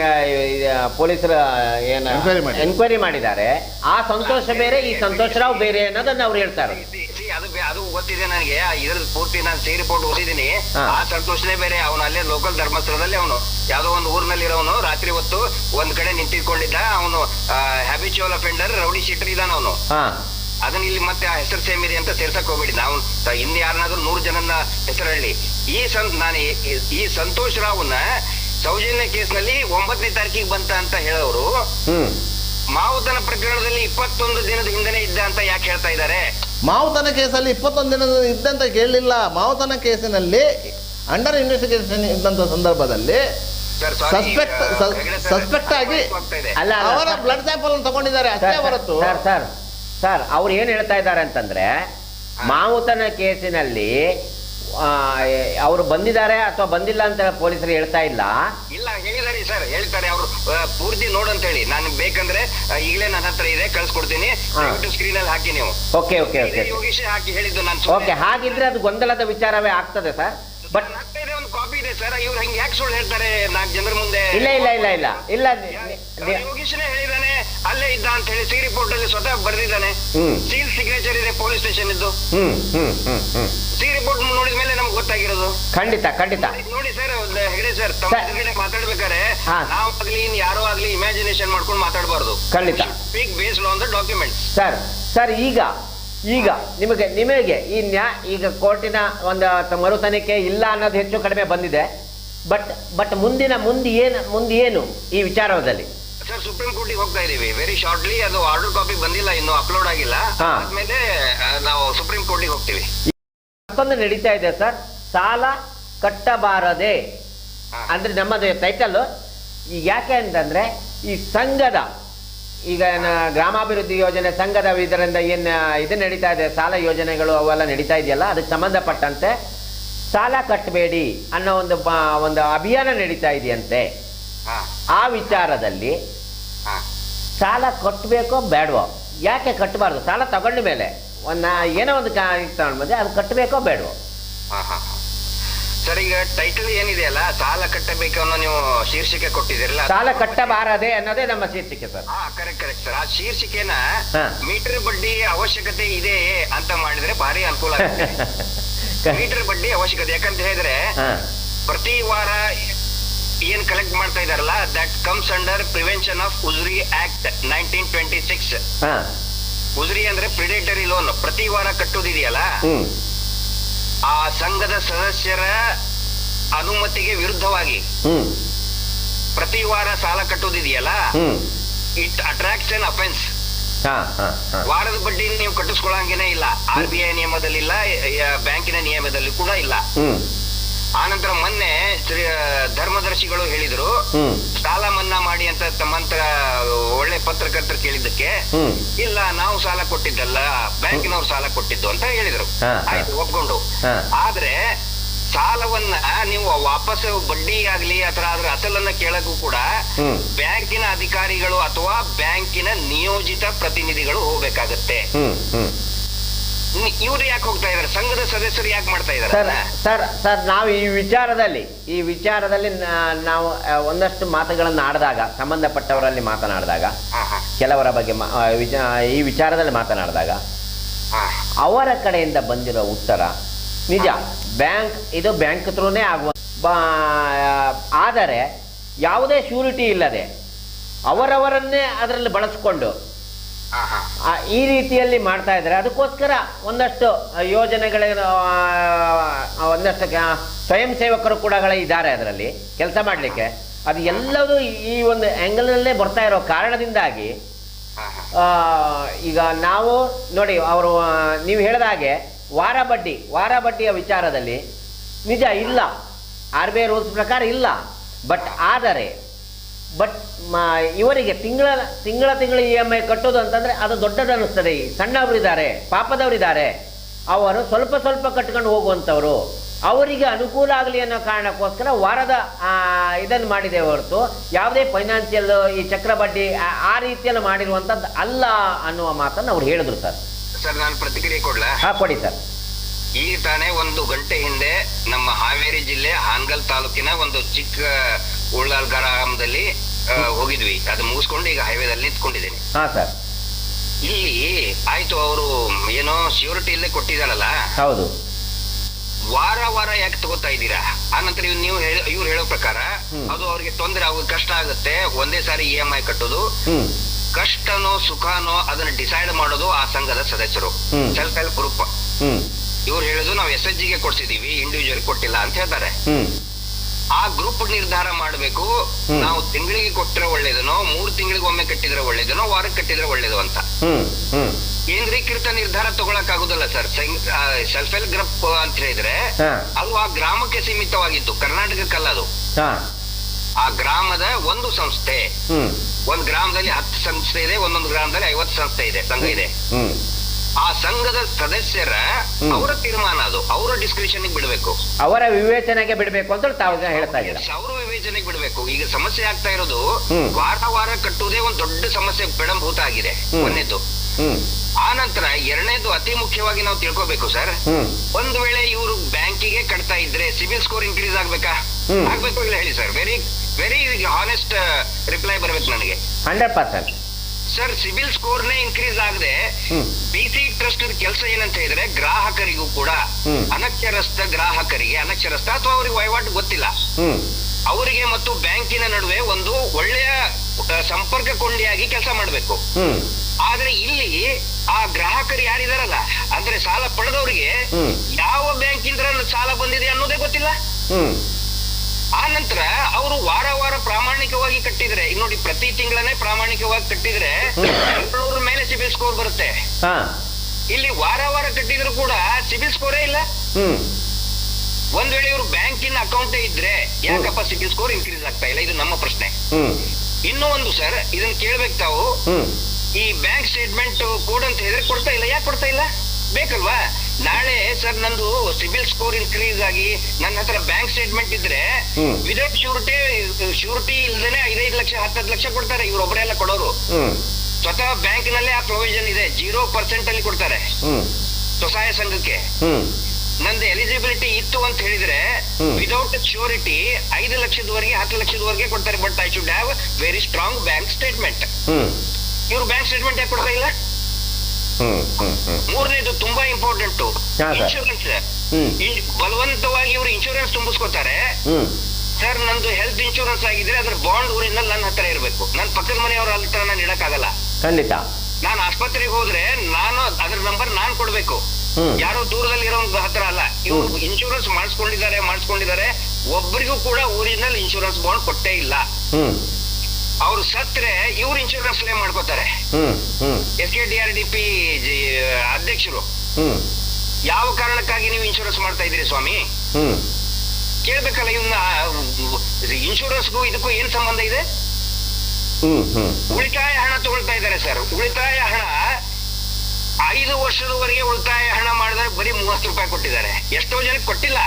S2: ಪೊಲೀಸರು ಏನು ಎನ್ಕ್ವೈರಿ ಮಾಡಿದ್ದಾರೆ. ಆ ಸಂತೋಷ ಬೇರೆ ಈ ಸಂತೋಷ್ ರಾವ್ ಬೇರೆ ಅನ್ನೋದನ್ನು ಅವ್ರು ಹೇಳ್ತಾರೆ
S9: ಅದು ಬೇ- ಅದು ಗೊತ್ತಿದೆ ನನಗೆ. ಇದ್ರ ಪೂರ್ತಿ ನಾನು ಸಿ ರಿಪೋರ್ಟ್ ಓದಿದ್ದೀನಿ.
S2: ಹಾ.
S9: ಆ ಸಂತೋಷನೇ ಬೇರೆ. ಅವನು ಅಲ್ಲೇ ಲೋಕಲ್ ಧರ್ಮಸ್ಥಳದಲ್ಲಿ ಅವನು. ಯಾವ್ದೋ ಒಂದು ಊರಿನಲ್ಲಿ ಇರೋನು ರಾತ್ರಿ ಹೊತ್ತು ಒಂದ್ ಕಡೆ ನಿಂತಿಕೊಂಡಿದ್ದ ಅವನು ಹ್ಯಾಬಿಚುವಲ್ ಅಫೆಂಡರ್ ರೌಡಿ ಶೀಟರ್ ಇದ್ದಾನ ಅವನು.
S2: ಹಾ.
S9: ಅದನ್ನ ಇಲ್ಲಿ ಮತ್ತೆ ಆ ಹೆಸರು ಸೇಮ್ ಇದೆ ಅಂತ ಸೇರ್ಸಕ್ ಹೋಗ್ಬೇಡಿ ನಾವು ಇನ್ನು ಯಾರನ್ನಾದ್ರೂ ನೂರು ಜನನ ಹೆಸರು ಹೇಳಿ ಈ ಸಂತ ನಾನು ಈ- ಈ- ಈ ಸಂತೋಷ್ ರಾವ್ನ ಸೌಜನ್ಯ ಕೇಸ್ನಲ್ಲಿ ಒಂಬತ್ತನೇ ತಾರೀಕಿಗೆ ಬಂತ ಅಂತ ಹೇಳೋರು.
S2: ಹ್ಮ್.
S9: ಮಾವುತನ ಪ್ರಕರಣದಲ್ಲಿ ಇಪ್ಪತ್ತೊಂದು ದಿನದ ಹಿಂದೆನೆ ಇದ್ದ ಅಂತ ಯಾಕೆ ಹೇಳ್ತಾ ಇದ್ದಾರೆ?
S3: ಮಾವುತನ ಕೇಸಲ್ಲಿ ಇಪ್ಪತ್ತೊಂದು ದಿನದ ಇದ್ದಂತ ಕೇಳಲಿಲ್ಲ ಮಾವುತನ ಕೇಸಿನಲ್ಲಿ ಅಂಡರ್ ಇನ್ವೆಸ್ಟಿಗೇಷನ್ ಇದ್ದಂಥ ಸಂದರ್ಭದಲ್ಲಿ ಸಸ್ಪೆಕ್ಟ್ ಸಸ್ಪೆಕ್ಟ್ ಆಗಿ-
S2: ಅಲ್ಲ
S3: ಅವರ. ಬ್ಲಡ್ ಸ್ಯಾಂಪಲ್ ತಗೊಂಡಿದ್ದಾರೆ ಅಷ್ಟೇ ಹೊರತು.
S2: ಸರ್ ಸರ್ ಸರ್ ಅವ್ರು ಏನು ಹೇಳ್ತಾ ಇದ್ದಾರೆ ಅಂತಂದ್ರೆ ಮಾವುತನ ಕೇಸಿನಲ್ಲಿ ಅವರು ಬಂದಿದ್ದಾರೆ ಅಥವಾ ಬಂದಿಲ್ಲ ಅಂತ ಪೊಲೀಸರು ಹೇಳ್ತಾ ಇಲ್ಲ?
S9: ಇಲ್ಲ ಹೇಳಿದಾರೆ ಸರ್. ಹೇಳ್ತಾರೆ ಅವರು. ಪೂರ್ತಿ ನೋಡಂತ ಹೇಳಿ. ನಾನು ಬೇಕಂದ್ರೆ ಈಗಲೇ ನನ್ನ ಹತ್ರ ಇದೆ ಕಳ್ಸ್ಕೊಡ್ತೀನಿ. ದಯವಿಟ್ಟು ಸ್ಕ್ರೀನ್ ಅಲ್ಲಿ ಹಾಕಿ ನೀವು.
S2: ಓಕೆ ಓಕೆ ಓಕೆ
S9: ಯೋಗೀಶ್ ಹಾಕಿ ಹೇಳಿದ್ದು ನಾನು
S2: ಓಕೆ ಹಾಗಿದ್ರೆ ಅದು ಗೊಂದಲದ ವಿಚಾರವೇ ಆಗ್ತದೆ ಸರ್. ಬಟ್
S9: ಸರ್ ಇವ್ರು ಹಿಂಗ್ ಯಾಕೆ ಸುಳ್ಳು ಹೇಳ್ತಾರೆ? ನಾಲ್ಕು ಜನರ ಮುಂದೆ.
S2: ಇಲ್ಲ ಇಲ್ಲ ಇಲ್ಲ ಇಲ್ಲ. ಇಲ್ಲ
S9: ಯೋಗೀಶ್ನೇ ಹೇಳಿದಾನೆ ಅಲ್ಲೇ ಇದ್ದ ಅಂತ ಹೇಳಿ ಸಿ ರಿಪೋರ್ಟ್ ಅಲ್ಲಿ ಸ್ವತಃ ಬರೆದಿದ್ದಾನೆ. ಸೀಲ್ ಸಿಗ್ನೇಚರ್ ಇದೆ ಪೊಲೀಸ್ ಸ್ಟೇಷನ್ ಇದ್ದು.
S2: ಹ್ಮ್ ಹ್ಮ್ ಹ್ಮ್ ಹ್ಮ್.
S9: ಸಿ ರಿಪೋರ್ಟ್ ನೋಡಿದ ಮೇಲೆ ನಮ್ಗೆ ಗೊತ್ತಾಗಿರೋದು.
S2: ಖಂಡಿತ ಖಂಡಿತ.
S9: ನೋಡಿ ಸರ್ ಒಂದು ಹೆಗಡೆ ಸರ್ ತಮ್ಮ ಮಾತಾಡ್ಬೇಕಾದ್ರೆ. ನಾವು ಆಗ್ಲಿ ಯಾರೋ ಆಗ್ಲಿ ಇಮ್ಯಾಜಿನೇಷನ್ ಮಾಡ್ಕೊಂಡು ಮಾತಾಡಬಾರ್ದು.
S2: ಖಂಡಿತ.
S9: Speak based on the documents
S2: sir sir ಈಗ ಈಗ ನಿಮಗೆ ನಿಮಗೆ ಈ ನ್ಯಾ ಈಗ ಕೋರ್ಟಿನ ಒಂದು ಮರು ತನಿಖೆ ಇಲ್ಲ ಅನ್ನೋದು ಹೆಚ್ಚು ಕಡಿಮೆ ಬಂದಿದೆ. ಬಟ್ ಬಟ್ ಮುಂದಿನ ಮುಂದೆ ಏನು ಮುಂದೆ ಏನು ಈ ವಿಚಾರದಲ್ಲಿ?
S9: ಸರ್ ಸುಪ್ರೀಂ ಕೋರ್ಟಿಗೆ ಹೋಗ್ತಾ ಇದೀವಿ. ವೆರಿ ಶಾರ್ಟ್ಲಿ ಅದು ಆರ್ಡರ್ ಕಾಪಿ ಬಂದಿಲ್ಲ ಇನ್ನು ಅಪ್ಲೋಡ್ ಆಗಿಲ್ಲ. ಆದ್ಮೇಲೆ ನಾವು ಸುಪ್ರೀಂ ಕೋರ್ಟಿಗೆ ಹೋಗ್ತೀವಿ.
S2: ಮತ್ತೊಂದು ನಡೀತಾ ಇದೆ ಸರ್. ಸಾಲ ಕಟ್ಟಬಾರದೆ. ಅಂದ್ರೆ ನಮ್ಮದು ಟೈಟಲ್ ಈಗ ಯಾಕೆ ಅಂತಂದ್ರೆ ಈ ಸಂಘದ ಈಗ ಗ್ರಾಮಾಭಿವೃದ್ಧಿ ಯೋಜನೆ ಸಂಘದ ಇದರಿಂದ ಏನು ಇದು ನಡೀತಾ ಇದೆ ಸಾಲ ಯೋಜನೆಗಳು ಅವೆಲ್ಲ ನಡೀತಾ ಇದೆಯಲ್ಲ ಅದಕ್ಕೆ ಸಂಬಂಧಪಟ್ಟಂತೆ ಸಾಲ ಕಟ್ಟಬೇಡಿ ಅನ್ನೋ ಒಂದು ಒಂದು ಅಭಿಯಾನ ನಡೀತಾ ಇದೆಯಂತೆ. ಆ ವಿಚಾರದಲ್ಲಿ ಸಾಲ ಕಟ್ಟಬೇಕೋ ಬೇಡವೋ? ಯಾಕೆ ಕಟ್ಟಬಾರ್ದು ಸಾಲ ತಗೊಂಡ ಮೇಲೆ ಒಂದು ಏನೋ ಒಂದು ಕಾ ತಗೊಂಡ್ಬಂದ್ರೆ ಅದು ಕಟ್ಟಬೇಕೋ ಬೇಡವೋ.
S9: ಸರ್ ಈಗ ಟೈಟಲ್ ಏನಿದೆಯಲ್ಲ ಸಾಲ ಕಟ್ಟಬೇಕು ಅನ್ನೋ ನೀವು ಶೀರ್ಷಿಕೆ ಕೊಟ್ಟಿದ್ದೀರಲ್ಲ
S2: ಸಾಲ ಕಟ್ಟಬಾರದೆ ಅನ್ನೋದೇ ನಮ್ಮ ಶೀರ್ಷಿಕೆ ಸರ್.
S9: ಹಾ ಕರೆಕ್ಟ್ ಕರೆಕ್ಟ್ ಸರ್. ಆ ಶೀರ್ಷಿಕೆನ
S2: ಹಾ.
S9: ಮೀಟರ್ ಬಡ್ಡಿ ಅವಶ್ಯಕತೆ ಇದೆ ಅಂತ ಮಾಡಿದ್ರೆ ಭಾರಿ ಅನುಕೂಲ ಆಗುತ್ತೆ. ಮೀಟರ್ ಬಡ್ಡಿ ಅವಶ್ಯಕತೆ ಯಾಕಂತ ಹೇಳಿದ್ರೆ
S2: ಹಾ.
S9: ಪ್ರತಿ ವಾರ ಏನ್ ಕಲೆಕ್ಟ್ ಮಾಡ್ತಾ ಇದಾರಲ್ಲ that comes under prevention of ಉಜ್ರಿ act nineteen twenty six
S2: ಹಾ.
S9: ಉಜ್ರಿ ಅಂದ್ರೆ ಪ್ರಿಡೇಟರಿ ಲೋನ್ ಪ್ರತಿ ವಾರ ಕಟ್ಟೋದಿದೆಯಲ್ಲ
S2: ಹ್ಮ್.
S9: ಆ ಸಂಘದ ಸದಸ್ಯರ ಅನುಮತಿಗೆ ವಿರುದ್ಧವಾಗಿ ಪ್ರತಿ ವಾರ ಸಾಲ ಕಟ್ಟೋದಿದೆಯಲ್ಲ ಇಟ್ ಅಟ್ರಾಕ್ಟ್ಸ್ ಅನ್ ಅಫೆನ್ಸ್ ವಾರದ ಬಡ್ಡಿ ನೀವು ಕಟ್ಟಿಸ್ಕೊಳ್ಳಂಗೇನೆ ಇಲ್ಲ. ಆರ್ ಬಿ ಐ ನಿಯಮದಲ್ಲಿ ಇಲ್ಲ ಬ್ಯಾಂಕಿನ ನಿಯಮದಲ್ಲಿ ಕೂಡ ಇಲ್ಲ. ಆನಂತರ ಮೊನ್ನೆ ಧರ್ಮದರ್ಶಿಗಳು ಹೇಳಿದ್ರು ಸಾಲ ಮನ್ನಾ ಮಾಡಿ ಅಂತ ತಮ್ಮಂತ ಪತ್ರಕರ್ತರು ಕೇಳಿದ್ದಕ್ಕೆ ಇಲ್ಲ ನಾವು ಸಾಲ ಕೊಟ್ಟಿದ್ದಲ್ಲ ಬ್ಯಾಂಕಿನವ್ರು ಸಾಲ ಕೊಟ್ಟಿದ್ದು ಅಂತ ಹೇಳಿದ್ರು. ಆಯ್ತು ಒಪ್ಕೊಂಡು. ಆದ್ರೆ ಸಾಲವನ್ನ ನೀವು ವಾಪಸ್ ಬಡ್ಡಿ ಆಗ್ಲಿ ಅಥವಾ ಅದ್ರ ಅಸಲನ್ನ ಕೇಳಕ್ಕೂ ಕೂಡ ಬ್ಯಾಂಕಿನ ಅಧಿಕಾರಿಗಳು ಅಥವಾ ಬ್ಯಾಂಕಿನ ನಿಯೋಜಿತ ಪ್ರತಿನಿಧಿಗಳು ಹೋಗ್ಬೇಕಾಗತ್ತೆ. ಇವ್ರು ಯಾಕೆ ಹೋಗ್ತಾ ಇದಾರೆ? ಸಂಘದ ಸದಸ್ಯರು ಯಾಕೆ ಮಾಡ್ತಾ
S2: ಸರ್
S9: ಇದಾರೆ
S2: ಸರ್ ಸರ್ ನಾವು ಈ ವಿಚಾರದಲ್ಲಿ ಈ ವಿಚಾರದಲ್ಲಿ ನಾ- ನಾವು ಆ, ಒಂದಷ್ಟು ಮಾತುಗಳನ್ನು ಆಡಿದಾಗ ಸಂಬಂಧಪಟ್ಟವರಲ್ಲಿ ಮಾತನಾಡಿದಾಗ
S9: ಹಾ ಹಾ.
S2: ಕೆಲವರ ಬಗ್ಗೆ ಮಾ- ಆ, ವಿಚ- ಈ ವಿಚಾರದಲ್ಲಿ ಮಾತನಾಡಿದಾಗ
S9: ಹಾ.
S2: ಅವರ ಕಡೆಯಿಂದ ಬಂದಿರೋ ಉತ್ತರ ನಿಜ. ಬ್ಯಾಂಕ್ ಇದು ಬ್ಯಾಂಕ್ ಥ್ರೂನೇ ಆಗುವ ಬಾ- ಆದರೆ ಯಾವುದೇ ಶ್ಯೂರಿಟಿ ಇಲ್ಲದೆ ಅವರವರನ್ನೇ ಅದರಲ್ಲಿ ಬಳಸ್ಕೊಂಡು ಈ ರೀತಿಯಲ್ಲಿ ಮಾಡ್ತಾ ಇದ್ದಾರೆ. ಅದಕ್ಕೋಸ್ಕರ ಒಂದಷ್ಟು ಯೋಜನೆಗಳ ಒಂದಷ್ಟು ಸ್ವಯಂ ಸೇವಕರು ಕೂಡ ಇದ್ದಾರೆ ಅದರಲ್ಲಿ. ಕೆಲಸ ಮಾಡಲಿಕ್ಕೆ. ಅದು ಎಲ್ಲವೂ ಈ ಒಂದು ಆ್ಯಂಗಲ್ನಲ್ಲೇ ಬರ್ತಾ ಇರೋ ಕಾರಣದಿಂದಾಗಿ ಈಗ ನಾವು ನೋಡಿ ಅವರು ನೀವು ಹೇಳಿದ ಹಾಗೆ ವಾರ ಬಡ್ಡಿ ವಾರ ಬಡ್ಡಿಯ ವಿಚಾರದಲ್ಲಿ ನಿಜ ಇಲ್ಲ. ಆರ್ ಬಿ ಐ ರೂಲ್ಸ್ ಪ್ರಕಾರ ಇಲ್ಲ. ಬಟ್ ಆದರೆ ಬಟ್ ಇವರಿಗೆ ತಿಂಗಳ ತಿಂಗಳ ತಿಂಗಳ ಇ ಎಂ ಐ ಕಟ್ಟೋದು ಅಂತಂದರೆ ಅದು ದೊಡ್ಡದನ್ನಿಸ್ತದೆ ಈ ಸಣ್ಣವರಿದ್ದಾರೆ ಪಾಪದವರಿದ್ದಾರೆ ಅವರು ಸ್ವಲ್ಪ ಸ್ವಲ್ಪ ಕಟ್ಕೊಂಡು ಹೋಗುವಂಥವ್ರು. ಅವರಿಗೆ ಅನುಕೂಲ ಆಗಲಿ ಅನ್ನೋ ಕಾರಣಕ್ಕೋಸ್ಕರ ವಾರದ ಇದನ್ನು ಮಾಡಿದೆ ಹೊರತು ಯಾವುದೇ ಫೈನಾನ್ಷಿಯಲ್ ಈ ಚಕ್ರ ಬಡ್ಡಿ ಆ- ಆ ರೀತಿಯಲ್ಲಿ ಮಾಡಿರುವಂಥದ್ದು ಅಲ್ಲ ಅನ್ನುವ ಮಾತನ್ನು ಅವ್ರು ಹೇಳಿದ್ರು ಸರ್.
S9: ಸರ್ ನಾನು ಪ್ರತಿಕ್ರಿಯೆ ಕೊಡ್ಲಾ?
S2: ಹಾ ಕೊಡಿ ಸರ್.
S9: ಈಗ ತಾನೇ ಒಂದು ಗಂಟೆ ಹಿಂದೆ ನಮ್ಮ ಹಾವೇರಿ ಜಿಲ್ಲೆ ಹಾನಗಲ್ ತಾಲೂಕಿನ ಒಂದು ಚಿಕ್ಕ ಉಳ್ಳಾಲ್ ಗ್ರಾಮದಲ್ಲಿ ಹೋಗಿದ್ವಿ. ಅದು ಮುಗಿಸ್ಕೊಂಡು ಈಗ ಹೈವೇದಲ್ಲಿ ನಿಂತ್ಕೊಂಡಿದ್ದೀನಿ.
S2: ಹಾ ಸರ್.
S9: ಇಲ್ಲಿ ಆಯ್ತು ಅವರು ಏನೋ ಶ್ಯೂರಿಟಿ ಇಲ್ಲೇ ಕೊಟ್ಟಿದಾರಲ್ಲ
S2: ಹೌದು.
S9: ವಾರ ವಾರ ಯಾಕೆ ತಗೋತಾ ಇದ್ದೀರಾ? ಆನಂತರ ಇವ್ ನೀವು ಇವ್ರು ಹೇಳೋ ಪ್ರಕಾರ ಅದು ಅವ್ರಿಗೆ ತೊಂದರೆ ಆಗ ಕಷ್ಟ ಆಗುತ್ತೆ. ಒಂದೇ ಸಾರಿ ಇ ಎಂ ಐ ಕಟ್ಟೋದು. ಕಷ್ಟನೋ ಸುಖಾನೋ ಅದನ್ನ ಡಿಸೈಡ್ ಮಾಡೋದು ಆ ಸಂಘದ ಸದಸ್ಯರು. ಸೆಲ್ಫ್ ಹೆಲ್ಪ್ ಗ್ರೂಪ್ ಇವ್ರು ಹೇಳೋದು ನಾವು ಎಸ್ ಎಚ್ ಜಿಗೆ ಕೊಡ್ಸಿದೀವಿ ಇಂಡಿವಿಜುವಲ್ ಕೊಟ್ಟಿಲ್ಲ ಅಂತ ಹೇಳ್ತಾರೆ. ಆ ಗ್ರೂಪ್ ನಿರ್ಧಾರ ಮಾಡಬೇಕು. ನಾವು ತಿಂಗಳಿಗೆ ಕೊಟ್ಟರೆ ಒಳ್ಳೇದನೋ ಮೂರ್ ತಿಂಗಳಿಗೆ ಒಮ್ಮೆ ಕಟ್ಟಿದ್ರೆ ಒಳ್ಳೇದನೋ ವಾರಕ್ಕೆ ಕಟ್ಟಿದ್ರೆ ಒಳ್ಳೇದು ಅಂತ. ಕೇಂದ್ರೀಕೃತ ನಿರ್ಧಾರ ತಗೊಳಕ್ ಆಗುದಿಲ್ಲ ಸರ್. ಸೆಲ್ಫ್ ಹೆಲ್ಪ್ ಗ್ರೂಪ್ ಅಂತ ಹೇಳಿದ್ರೆ ಅದು ಆ ಗ್ರಾಮಕ್ಕೆ ಸೀಮಿತವಾಗಿತ್ತು. ಕರ್ನಾಟಕಕ್ಕಲ್ಲ ಅದು. ಆ ಗ್ರಾಮದ ಒಂದು ಸಂಸ್ಥೆ. ಒಂದ್ ಗ್ರಾಮದಲ್ಲಿ ಹತ್ತು ಸಂಸ್ಥೆ ಇದೆ ಒಂದೊಂದು ಗ್ರಾಮದಲ್ಲಿ ಐವತ್ತು ಸಂಸ್ಥೆ ಇದೆ ಸಂಘ ಇದೆ. ಆ ಸಂಘದ ಸದಸ್ಯರ. ಅವರ ತೀರ್ಮಾನ ಅದು. ಅವರ ಡಿಸ್ಕ್ರಿಪ್ಷನ್ ಬಿಡಬೇಕು.
S2: ಅವರ ವಿವೇಚನೆಗೆ ಬಿಡಬೇಕು ಅಂತ ತಾವು ಹೇಳ್ತಾ ಇದ್ದೀರಾ?
S9: ಅವರ ವಿವೇಚನೆಗೆ ಬಿಡಬೇಕು. ಈಗ ಸಮಸ್ಯೆ ಆಗ್ತಾ ಇರೋದು ವಾರ ವಾರ ಕಟ್ಟುವುದೇ ಒಂದು ದೊಡ್ಡ ಸಮಸ್ಯೆ ಬೆಡಂಭೂತ ಆಗಿದೆ. ಒಂದೇದು. ಆ ನಂತರ ಎರಡನೇದು ಅತಿ ಮುಖ್ಯವಾಗಿ ನಾವು ತಿಳ್ಕೋಬೇಕು ಸರ್. ಒಂದು ವೇಳೆ ಇವರು ಬ್ಯಾಂಕಿಗೆ ಕಟ್ತಾ ಇದ್ರೆ ಸಿಬಿಲ್ ಸ್ಕೋರ್ ಇನ್ಕ್ರೀಸ್ ಆಗ್ಬೇಕಾ. ಆಗ್ಬೇಕು ಇಲ್ಲ ಹೇಳಿ sir. Very very honest reply ಬರ್ಬೇಕು ನನಗೆ.
S2: Hundred percent.
S9: ಸರ್ ಸಿಬಿಲ್ ಸ್ಕೋರ್ನೇ ಇನ್ಕ್ರೀಸ್ ಆಗದೆ
S2: ಬಿಸಿ
S9: ಬಿ ಸಿ ಟ್ರಸ್ಟ್ ಕೆಲಸ ಏನಂತ ಹೇಳಿದ್ರೆ ಗ್ರಾಹಕರಿಗೂ ಕೂಡ ಅನಕ್ಷರಸ್ಥ ಗ್ರಾಹಕರಿಗೆ ಅನಕ್ಷರಸ್ಥ ಅಥವಾ ಅವರಿಗೆ ವಹಿವಾಟು ಗೊತ್ತಿಲ್ಲ. ಅವರಿಗೆ ಮತ್ತು ಬ್ಯಾಂಕಿನ ನಡುವೆ ಒಂದು ಒಳ್ಳೆಯ ಸಂಪರ್ಕ ಕೊಂಡಿಯಾಗಿ ಕೆಲಸ ಮಾಡಬೇಕು. ಆದ್ರೆ ಇಲ್ಲಿ ಆ ಗ್ರಾಹಕರು ಯಾರಿದಾರಲ್ಲ ಅಂದ್ರೆ ಸಾಲ ಪಡೆದವರಿಗೆ. ಯಾವ ಬ್ಯಾಂಕಿಂದ ಸಾಲ ಬಂದಿದೆ ಅನ್ನೋದೇ ಗೊತ್ತಿಲ್ಲ. ಆ ನಂತರ ಅವರು ವಾರ ವಾರ ಪ್ರಾಮಾಣಿಕವಾಗಿ ಕಟ್ಟಿದ್ರೆ ಈಗ ನೋಡಿ ಪ್ರತಿ ತಿಂಗಳನೇ ಪ್ರಾಮಾಣಿಕವಾಗಿ ಕಟ್ಟಿದ್ರೆ ಏಳ್ನೂರ ಮೇಲೆ ಸಿಬಿಲ್ ಸ್ಕೋರ್ ಬರುತ್ತೆ. ಇಲ್ಲಿ ವಾರ ವಾರ ಕಟ್ಟಿದ್ರು ಕೂಡ ಸಿಬಿಲ್ ಸ್ಕೋರೇ ಇಲ್ಲ. ಒಂದ್ ವೇಳೆ ಇವರು ಬ್ಯಾಂಕಿನ ಅಕೌಂಟ್ ಇದ್ರೆ ಯಾಕಪ್ಪ ಸಿಬಿಲ್ ಸ್ಕೋರ್ ಇನ್ಕ್ರೀಸ್ ಆಗ್ತಾ ಇಲ್ಲ? ಇದು ನಮ್ಮ ಪ್ರಶ್ನೆ. ಇನ್ನೂ ಒಂದು ಸರ್ ಇದನ್ನ ಕೇಳ್ಬೇಕು ತಾವು. ಈ ಬ್ಯಾಂಕ್ ಸ್ಟೇಟ್ಮೆಂಟ್ ಕೋಡ್ ಅಂತ ಹೇಳಿದ್ರೆ ಕೊಡ್ತಾ ಇಲ್ಲ? ಯಾಕೆ ಕೊಡ್ತಾ ಇಲ್ಲ? ಬೇಕಲ್ವಾ? ನಾಳೆ ಸರ್ ನಂದು ಸಿಬಿಲ್ ಸ್ಕೋರ್ ಇನ್ಕ್ರೀಸ್ ಆಗಿ ನನ್ನ ಹತ್ರ ಬ್ಯಾಂಕ್ ಸ್ಟೇಟ್ಮೆಂಟ್ ಇದ್ರೆ. ವಿದೌಟ್ ಶ್ಯೂರಿಟಿ ಶ್ಯೂರಿಟಿ ಇಲ್ದೇನೆ ಐದೈದು ಲಕ್ಷ ಹತ್ತತ್ತು ಲಕ್ಷ ಕೊಡ್ತಾರೆ ಇವ್ರೊಬ್ಬರೆಲ್ಲ ಕೊಡೋರು.
S2: ಹ್ಮ್.
S9: ಸ್ವತಃ ಬ್ಯಾಂಕ್ ನಲ್ಲೇ ಆ ಪ್ರೊವಿಷನ್ ಇದೆ ಜೀರೋ ಪರ್ಸೆಂಟ್ ಅಲ್ಲಿ ಕೊಡ್ತಾರೆ. ಸ್ವಸಹಾಯ ಸಂಘಕ್ಕೆ. ನಂದು ಎಲಿಜಿಬಿಲಿಟಿ ಇತ್ತು ಅಂತ ಹೇಳಿದ್ರೆ. ವಿದೌಟ್ ಶ್ಯೂರಿಟಿ ಐದು ಲಕ್ಷದವರೆಗೆ ಹತ್ತು ಲಕ್ಷದವರೆಗೆ ಕೊಡ್ತಾರೆ but I should have very strong bank statement ಇವ್ರು ಬ್ಯಾಂಕ್ ಸ್ಟೇಟ್ಮೆಂಟ್ ಯಾಕೆ ಕೊಡ್ತಾ ಇಲ್ಲ? ಮೂರನೇದು ತುಂಬಾ ಇಂಪಾರ್ಟೆಂಟ್. ಇನ್ಶೂರೆನ್ಸ್. ಬಲವಂತವಾಗಿ ಇವರು ಇನ್ಶೂರೆನ್ಸ್ ತುಂಬಿಸ್ಕೊತಾರೆ. ಸರ್ ನಂದು ಹೆಲ್ತ್ ಇನ್ಶೂರೆನ್ಸ್ ಆಗಿದ್ರೆ ಅದ್ರ ಬಾಂಡ್ ಊರಿನಲ್ಲಿ ನನ್ನ ಹತ್ರ ಇರಬೇಕು. ನನ್ನ ಪಕ್ಕದ ಮನೆಯವ್ರ ಹತ್ರ ನಾನು ಇಡಕ್ಕಾಗಲ್ಲ.
S2: ಖಂಡಿತ.
S9: ನಾನು ಆಸ್ಪತ್ರೆಗೆ ಹೋದ್ರೆ ನಾನು ಅದ್ರ ನಂಬರ್ ನಾನ್ ಕೊಡ್ಬೇಕು. ಯಾರೋ ದೂರದಲ್ಲಿ ಇರೋ ಹತ್ರ ಅಲ್ಲ. ಇವ್ರು ಇನ್ಶೂರೆನ್ಸ್ ಮಾಡಿಸ್ಕೊಂಡಿದ್ದಾರೆ ಮಾಡಿಸ್ಕೊಂಡಿದ್ದಾರೆ. ಒಬ್ಬರಿಗೂ ಕೂಡ ಊರಿನಲ್ಲಿ ಇನ್ಶೂರೆನ್ಸ್ ಬಾಂಡ್ ಕೊಟ್ಟೇ ಇಲ್ಲ. ಅವ್ರು ಸತ್ರೆ ಇವ್ರು ಇನ್ಶೂರೆನ್ಸ್ ಕ್ಲೇಮ್ ಮಾಡ್ಕೋತಾರೆ. S K D R D P ಅಧ್ಯಕ್ಷರು. ಯಾವ ಕಾರಣಕ್ಕಾಗಿ ನೀವು ಇನ್ಶೂರೆನ್ಸ್ ಮಾಡ್ತಾ ಇದ್ದೀರಿ ಸ್ವಾಮಿ? ಕೇಳ್ಬೇಕಲ್ಲ ಇವನ್ನ ಇನ್ಶೂರೆನ್ಸ್ಗೂ ಇದಕ್ಕೂ ಏನ್ ಸಂಬಂಧ ಇದೆ? ಉಳಿತಾಯ ಹಣ ತಗೊಳ್ತಾ ಇದ್ದಾರೆ ಸರ್. ಉಳಿತಾಯ ಹಣ ಐದು ವರ್ಷದವರೆಗೆ ಉಳಿತಾಯ ಹಣ ಮಾಡಿದ್ರೆ ಬರೀ ಮೂವತ್ತು ರೂಪಾಯಿ ಕೊಟ್ಟಿದ್ದಾರೆ. ಎಷ್ಟೋ ಜನಕ್ಕೆ ಕೊಟ್ಟಿಲ್ಲ.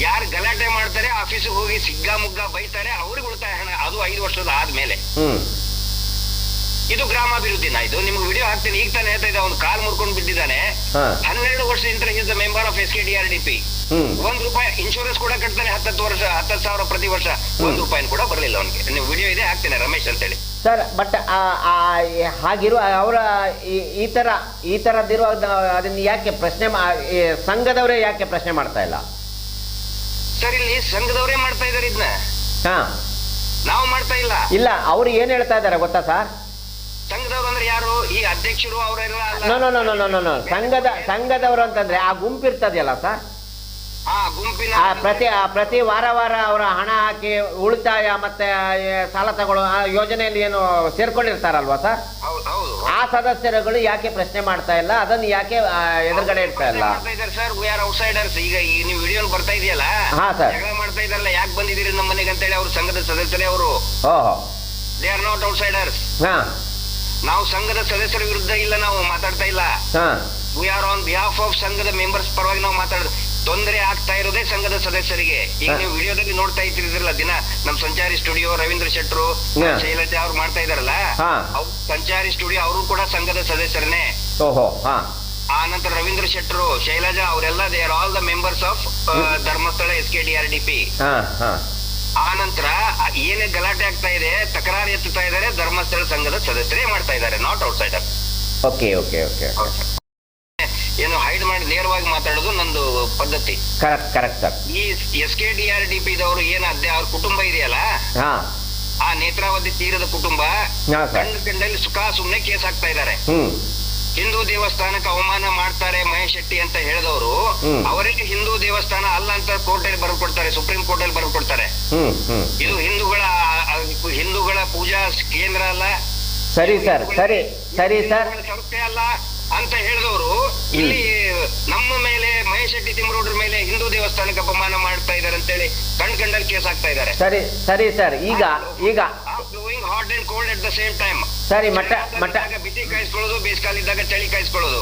S9: ಯಾರು ಗಲಾಟೆ ಮಾಡ್ತಾರೆ ಆಫೀಸಿಗೆ ಹೋಗಿ ಸಿಗ್ಗಾ ಮುಗ್ಗ ಬೈತಾರೆ ಅವ್ರಿಗೆ ಉಳಿತಾಯ ಹಣ ಅದು ಐದು ವರ್ಷದ ಆದ್ಮೇಲೆ. ಇದು ಗ್ರಾಮಾಭಿವೃದ್ಧಿನ ಇದು ನಿಮ್ಗೆ ವಿಡಿಯೋ ಹಾಕ್ತೀನಿ ಈಗ ತಾನೇ ಹೇಳ್ತಾ ಇದ್ದ ಅವ್ನು ಕಾಲ್ ಮುರ್ಕೊಂಡು ಬಿದ್ದಿದ್ದಾನೆ. ಹನ್ನೆರಡು ವರ್ಷದಿಂದ is the member of S K D R D P ಒಂದ್ ರೂಪಾಯಿ ಇನ್ಶೂರೆನ್ಸ್ ಕೂಡ ಕಟ್ತಾನೆ ಹತ್ತತ್ತು ವರ್ಷ ಹತ್ತತ್ತು ಸಾವಿರ ಪ್ರತಿ ವರ್ಷ. ಒಂದ್ ರೂಪಾಯಿ ಕೂಡ ಬರಲಿಲ್ಲ ಅವನಿಗೆ. ನೀವು ವಿಡಿಯೋ ಇದೆ ಹಾಕ್ತೇನೆ ರಮೇಶ್ ಅಂತ ಹೇಳಿ
S2: ಸರ್ ಬಟ್ ಹಾಗಿರುವ ಅವರ ಈ- ತರ ಈ ತರದಿರುವ ಅದನ್ನ ಯಾಕೆ ಪ್ರಶ್ನೆ ಸಂಘದವರೇ ಯಾಕೆ ಪ್ರಶ್ನೆ ಮಾಡ್ತಾ ಇಲ್ಲ?
S9: ಸರ್ ಇಲ್ಲಿ ಸಂಘದವರೇ ಮಾಡ್ತಾ ಇದಾರೆ ಇದನ್ನ
S2: ಹಾಂ.
S9: ನಾವು ಮಾಡ್ತಾ ಇಲ್ಲ.
S2: ಇಲ್ಲ ಅವ್ರು ಏನು ಹೇಳ್ತಾ ಇದ್ದಾರೆ ಗೊತ್ತಾ ಸರ್?
S9: ಸಂಘದವ್ರು ಅಂದ್ರೆ ಯಾರು? ಈ ಅಧ್ಯಕ್ಷರು ಅವರೆಲ್ಲ
S2: ಸಂಘದ ಸಂಘದವರು ಅಂತಂದ್ರೆ ಆ ಗುಂಪು ಇರ್ತದೆಯಲ್ಲ ಸರ್?
S9: ಆ
S2: ಪ್ರತಿ ಪ್ರತಿ ವಾರ ವಾರ ಅವರ ಹಣ ಹಾಕಿ ಉಳಿತಾಯ ಮತ್ತೆ ಸಾಲ ತಗೊಳ್ಳೋ ಆ ಯೋಜನೆಯಲ್ಲಿ ಏನು ಸೇರ್ಕೊಂಡಿರ್ತಾರಲ್ವಾ ಸರ್?
S9: ಹೌದು ಹೌದು.
S2: ಆ ಸದಸ್ಯರುಗಳು ಯಾಕೆ ಪ್ರಶ್ನೆ ಮಾಡ್ತಾ ಇಲ್ಲ? ಅದನ್ನು ಯಾಕೆ ಎದುರುಗಡೆ ಇಡ್ತಾ ಇಲ್ಲ?
S9: ಸರ್ ವಿ ಆರ್ ಔಟ್ಸೈಡರ್ಸ್ ಈಗ ಈ ನೀವು ವಿಡಿಯೋ ಬರ್ತಾ ಇದೆಯಲ್ಲ?
S2: ಹಾ, ಸರ್.
S9: ಜಗಳ ಮಾಡ್ತಾ ಇದಾರಲ್ಲ ಯಾಕೆ ಬಂದಿದ್ದೀರಿ ನಮ್ಮ ಮನೆಗೆ ಅಂತೇಳಿ ಅವರು ಸಂಘದ ಸದಸ್ಯರೇ ಅವರು.
S2: ಓಹೋ.
S9: ದೇ ಆರ್ ನಾಟ್ ಔಟ್ಸೈಡರ್ಸ್
S2: ಹಾ.
S9: ನಾವು ಸಂಘದ ಸದಸ್ಯರ ವಿರುದ್ಧ ಇಲ್ಲ ನಾವು ಮಾತಾಡ್ತಾ ಇಲ್ಲ.
S2: ಹಾ.
S9: We are on behalf of ಸಂಘದ ಮೆಂಬರ್ಸ್ ಪರವಾಗಿ ನಾವು ಮಾತಾಡ ತೊಂದರೆ ಆಗ್ತಾ ಇರೋದೇ ಸಂಘದ ಸದಸ್ಯರಿಗೆ. ಈಗ ನೀವು ವಿಡಿಯೋದಲ್ಲಿ ನೋಡ್ತಾ ಇದ್ರಲ್ಲ ದಿನ ನಮ್ ಸಂಚಾರಿ ಸ್ಟುಡಿಯೋ ರವೀಂದ್ರ ಶೆಟ್ರು. ಶೈಲಜಾ ಅವ್ರು ಮಾಡ್ತಾ ಇದಾರಲ್ಲ. ಸಂಚಾರಿ ಸ್ಟುಡಿಯೋ ಅವರು ಕೂಡ ಸಂಘದ ಸದಸ್ಯರನ್ನೇ.
S2: ಓಹೋ
S9: ಆ ನಂತರ ರವೀಂದ್ರ ಶೆಟ್ರು ಶೈಲಜಾ ಅವರೆಲ್ಲ they are all the members of Dharmasthala S K D R D P ಆ ನಂತರ ಏನೇ ಗಲಾಟೆ ಆಗ್ತಾ ಇದೆ ತಕರಾರು ಎತ್ತುತ್ತಾ ಇದ್ದಾರೆ ಧರ್ಮಸ್ಥಳ ಸಂಘದ ಸದಸ್ಯರೇ ಮಾಡ್ತಾ ಇದ್ದಾರೆ not outsider
S2: okay okay okay
S9: ಏನು ಹೈಡ್ ಮಾಡಿ ನೇರವಾಗಿ ಮಾತಾಡೋದು ನಂದು ಪದ್ಧತಿ.
S2: ಕರೆಕ್ಟ್ ಕರೆಕ್ಟ್ ಸರ್
S9: ಈ S K D R D P ದವರು ಏನ್ ಅದೇ ಅವ್ರ ಕುಟುಂಬ ಇದೆಯಲ್ಲ?
S2: ಹಾ.
S9: ಆ ನೇತ್ರಾವತಿ ತೀರದ ಕುಟುಂಬ ಕಂಡ ಕಂಡಲ್ಲಿ ಸುಖ ಸುಮ್ನೆ ಕೇಸ್ ಹಾಕ್ತಾ ಇದ್ದಾರೆ ಹಿಂದೂ ದೇವಸ್ಥಾನಕ್ಕೆ ಅವಮಾನ ಮಾಡ್ತಾರೆ ಮಹೇಶ್ ಶೆಟ್ಟಿ ಅಂತ ಹೇಳಿದವರು ಅವರಿಗೆ ಹಿಂದೂ ದೇವಸ್ಥಾನ ಅಲ್ಲ ಅಂತ ಕೋರ್ಟ್ ಅಲ್ಲಿ ಬರೆದು ಕೊಡ್ತಾರೆ ಸುಪ್ರೀಂ ಕೋರ್ಟ್ ಅಲ್ಲಿ ಬರೆದು ಕೊಡ್ತಾರೆ. ಇದು ಹಿಂದೂಗಳ ಹಿಂದೂಗಳ ಪೂಜಾ ಕೇಂದ್ರ ಅಲ್ಲ.
S2: ಸರಿ ಸರ್ ಸರಿ ಸರಿ ಸರ್
S9: ಸಂಸ್ಥೆ ಅಲ್ಲ. ಅಂತ ಹೇಳಿದವರು ಇಲ್ಲಿ ನಮ್ಮ ಮೇಲೆ ಮಹೇಶ್ ಶೆಟ್ಟಿ ತಿಮ್ಮರೋಡ್ರ ಮೇಲೆ ಹಿಂದೂ ದೇವಸ್ಥಾನಕ್ಕೆ ಅಪಮಾನ ಮಾಡ್ತಾ ಅಂತ ಅಂತೇಳಿ ಕಣ್ ಕಂಡಲ್ಲಿ ಕೇಸ್ ಆಗ್ತಾ ಇದಾರೆ
S2: ಸರಿ ಸರಿ ಸರ್ ಈಗ ಈಗ.
S9: Doing hot and cold at the same time
S2: ಸರಿ ಮಟ್ಟ ಮಟ್ಟ.
S9: ಬಿಸಿ ಕಾಯಿಸ್ಕೊಳ್ಳೋದು ಬೇಸಿಕಾಲಿದ್ದಾಗ ಚಳಿ ಕಾಯಿಸ್ಕೊಳ್ಳೋದು.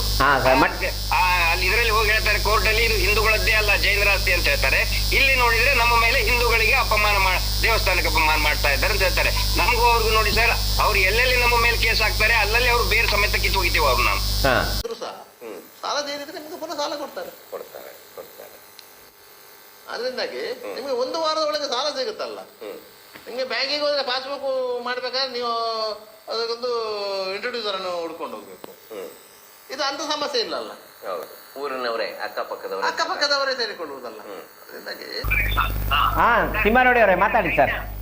S9: ಅಲ್ಲಿ ಇದರಲ್ಲಿ ಹೋಗಿ ಹೇಳ್ತಾರೆ ಕೋರ್ಟ್ ಅಲ್ಲಿ ಇದು ಹಿಂದೂಗಳದ್ದೇ ಅಲ್ಲ ಜೈನರ ಆಸ್ತಿ ಅಂತ ಹೇಳ್ತಾರೆ. ಇಲ್ಲಿ ನೋಡಿದ್ರೆ ನಮ್ಮ ಮೇಲೆ ಹಿಂದೂಗಳಿಗೆ ಅಪಮಾನ ಮಾಡ ದೇವಸ್ಥಾನಕ್ಕೆ ಅಪಮಾನ ಮಾಡ್ತಾ ಇದ್ದಾರೆ ಅಂತ ಹೇಳ್ತಾರೆ. ನಮಗೂ ಅವ್ರಿಗೂ ನೋಡಿ ಸರ್ ಅವ್ರು ಎಲ್ಲೆಲ್ಲಿ ನಮ್ಮ ಮೇಲೆ ಕೇಸ್ ಹಾಕ್ತಾರೆ ಅಲ್ಲಲ್ಲಿ ಅವ್ರು ಬೇರೆ ಸಮೇತ ಕಿತ್ತು ಹೋಗಿದ್ದೇವೆ ಅವ್ರು ನಾನು
S2: ಹಾ
S3: ಸಹ ನಿಮಗೆ ಪುನಃ ಸಾಲ ಕೊಡ್ತಾರೆ
S2: ಕೊಡ್ತಾರೆ ಕೊಡ್ತಾರೆ.
S3: ಅದರಿಂದಾಗಿ ನಿಮಗೆ ಒಂದು ವಾರದ ಒಳಗೆ ಸಾಲ ಸಿಗುತ್ತಲ್ಲ. ನಿಮಗೆ ಬ್ಯಾಂಕಿಗೆ ಹೋದ್ರೆ ಪಾಸ್ಬುಕ್ ಮಾಡ್ಬೇಕಾದ್ರೆ ನೀವು ಅದಕ್ಕೊಂದು ಇಂಟ್ರೊಡ್ಯೂಸರ್ ಅನ್ನು ಹುಡ್ಕೊಂಡು ಹೋಗ್ಬೇಕು. ಇದು ಅಂತ ಸಮಸ್ಯೆ ಇಲ್ಲಲ್ಲ.
S2: ಹೌದು. ಊರಿನವರೇ ಅಕ್ಕಪಕ್ಕದವರೇ.
S3: ಅಕ್ಕಪಕ್ಕದವರೇ ಸೇರಿಕೊಳ್ಳುವುದಲ್ಲ. ಅದರಿಂದಾಗಿ
S2: ಹಾ ತಿಮ್ಮಾರೋಡಿ ಅವರೇ ಮಾತಾಡಿ ಸರ್.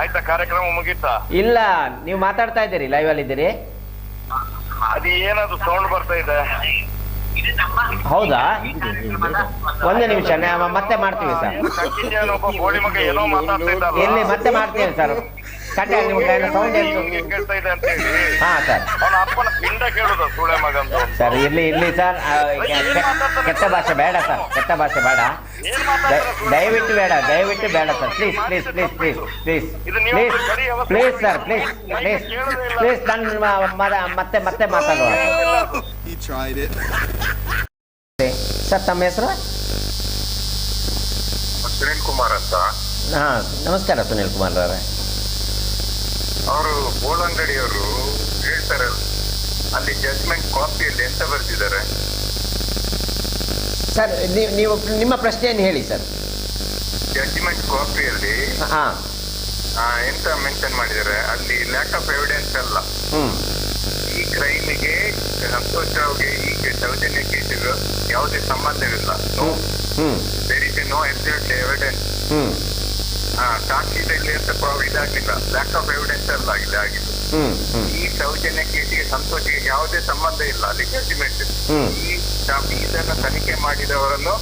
S1: ಆಯ್ತಾ ಕಾರ್ಯಕ್ರಮ ಮುಗೀತಾ?
S2: ಇಲ್ಲ ನೀವು ಮಾತಾಡ್ತಾ ಇದ್ದೀರಿ ಲೈವ್ ಅಲ್ಲಿ ಇದ್ದೀರಿ.
S1: ಅದು ಏನದು ಸೌಂಡ್ ಬರ್ತಾ ಇದೆ?
S2: ಹೌದಾ? ಒಂದೇ ನಿಮಿಷ ಮತ್ತೆ ಮಾಡ್ತೀವಿ ಸರ್.
S1: ಕಂಟಿನ್ಯೂ ಒಬ್ಬ ಬೋಳಿ ಮಗ ಏನೋ ಮಾತಾಡ್ತಾ ಇದ್ದಲ್ಲ
S2: ಎಲ್ಲಿ ಮತ್ತೆ ಮಾಡ್ತೀವಿ ಸರ್? ಕಟ್ಟೆ ನಿಮ್ಗೆ ಸೌಂಡ್
S1: ಹಿಂಗೆ ಕೇಳ್ತಾ ಇದೆ ಅಂತ ಹೇಳಿ.
S2: ಹಾ ಸರ್.
S1: ಅವನ ಅಪ್ಪನ ಪಿಂಡ ಕೇಳುದ ಸುಳೆ ಮಗಂದು.
S2: ಸರ್ ಇಲ್ಲಿ ಇಲ್ಲಿ ಸರ್. ಕೆಟ್ಟ ಭಾಷೆ ಬೇಡ ಸರ್. ಕೆಟ್ಟ ಭಾಷೆ ಬೇಡ. ದಯವಿಟ್ಟು ಬೇಡ ದಯವಿಟ್ಟು ಬೇಡ sir. Please please please please please
S1: ಇದು ನೀವು
S2: please please sir please please
S1: ಕೇಳೋದೇ ಇಲ್ಲ.
S2: ಪ್ಲೀಸ್ ನನ್ನ ಮತ್ತೆ ಮತ್ತೆ ಮಾತಾಡುವ. ಸರ್ ತಮ್ಮ ಹೆಸರು?
S1: ಸುನೀಲ್ ಕುಮಾರ್ ಅಂತ.
S2: ಹಾ ನಮಸ್ಕಾರ ಸುನಿಲ್ ಕುಮಾರ್ ಅವರೇ.
S1: ಅವರು ಬೋಳಂಗಡಿಯವರು ಹೇಳ್ತಾರೆ ಅಲ್ಲಿ ಜಜ್ಮೆಂಟ್ ಕಾಪಿಯಲ್ಲಿ ಎಂತ ಬರೆದಿದ್ದಾರೆ?
S2: ಸರ್ ನೀವು ನಿಮ್ಮ ಪ್ರಶ್ನೆಯನ್ನು ಹೇಳಿ ಸರ್.
S1: ಜಡ್ಜ್ಮೆಂಟ್ ಕಾಪಿಯಲ್ಲಿ ಎಂತ ಮೆನ್ಷನ್ ಮಾಡಿದ್ದಾರೆ? ಅಲ್ಲಿ ಲ್ಯಾಕ್ ಆಫ್ ಎವಿಡೆನ್ಸ್ ಅಲ್ಲ. ಈ ಕ್ರೈಮಿಗೆ ಸಂತೋಷ್ ರಾವ್ಗೆ ಈ ಸೌಜನ್ಯ ಕೇಸಿಗೆ ಯಾವುದೇ ಸಂಬಂಧವಿಲ್ಲ. There is no exact evidence ಸಾಕ್ಷಿದಲ್ಲಿ ಅಂತ ಇದಾಗಲಿಲ್ಲ. ಲ್ಯಾಕ್ ಆಫ್ ಎವಿಡೆನ್ಸ್ ಅಲ್ಲ ಇದಾಗಿದ್ದು ಈ ಸೌಜನ್ಯ ಕೇಸಿಗೆ ಸಂತೋಷಿಗೆ ಯಾವುದೇ ಸಂಬಂಧ ಇಲ್ಲ ಜಡ್ಜ್ಮೆಂಟ್ ಈ ಇದನ್ನ ತನಿಖೆ ಮಾಡಿದವರನ್ನು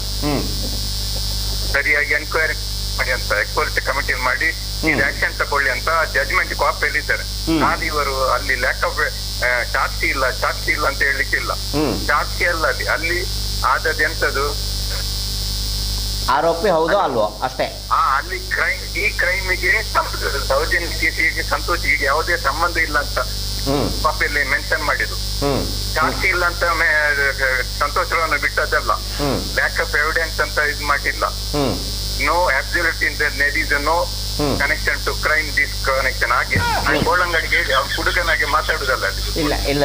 S1: ಸರಿಯಾಗಿ ಎನ್ಕ್ವೈರಿ ಮಾಡಿ ಅಂತ ಎಕ್ಸ್ಪರ್ಟ್ ಕಮಿಟಿ ಮಾಡಿ ಆಕ್ಷನ್ ತಗೊಳ್ಳಿ ಅಂತ ಜಡ್ಜ್ಮೆಂಟ್ ಕಾಪಿಯಲ್ಲಿ ಇದ್ದಾರೆ. ನಾನು ಇವರು ಅಲ್ಲಿ ಲ್ಯಾಕ್ ಆಫ್ ಸಾಕ್ಷಿ ಇಲ್ಲ ಸಾಕ್ಷಿ ಇಲ್ಲ ಅಂತ
S2: ಹೇಳಲಿಕ್ಕಿಲ್ಲ.
S1: ಸಾಕ್ಷಿ ಅಲ್ಲ ಅಲ್ಲಿ. ಅಲ್ಲಿ ಆದದ್ದು ಎಂತದು
S2: ಆರೋಪಿ ಹೌದೋ ಅಲ್ವೋ? ಅಷ್ಟೇ.
S1: ಆ ಅಲ್ಲಿ ಕ್ರೈಮ್ ಈ ಕ್ರೈಮಿಗೆ ಸೌಜನ್ಯ ಕೇಸಿಗೆ ಈಗ ಯಾವುದೇ ಸಂಬಂಧ ಇಲ್ಲ ಅಂತ ಪಾಪಿಯಲ್ಲಿ ಮೆನ್ಷನ್ ಮಾಡಿದ್ರು ಜಾಸ್ತಿ ಇಲ್ಲ ಅಂತ ಸಂತೋಷವನ್ನು ಬಿಟ್ಟದಲ್ಲ ಲ್ಯಾಕ್ ಆಫ್ ಎವಿಡೆನ್ಸ್ ಅಂತ ಇದ್ ಮಾಡಿಲ್ಲ. No absolute in there is no connection to crime this connection ಹಾಗೆ ಗೋಳಂಗಡಿಗೆ ಹುಡುಗನಾಗೆ ಮಾತಾಡುದಲ್ಲ
S2: ಇಲ್ಲ.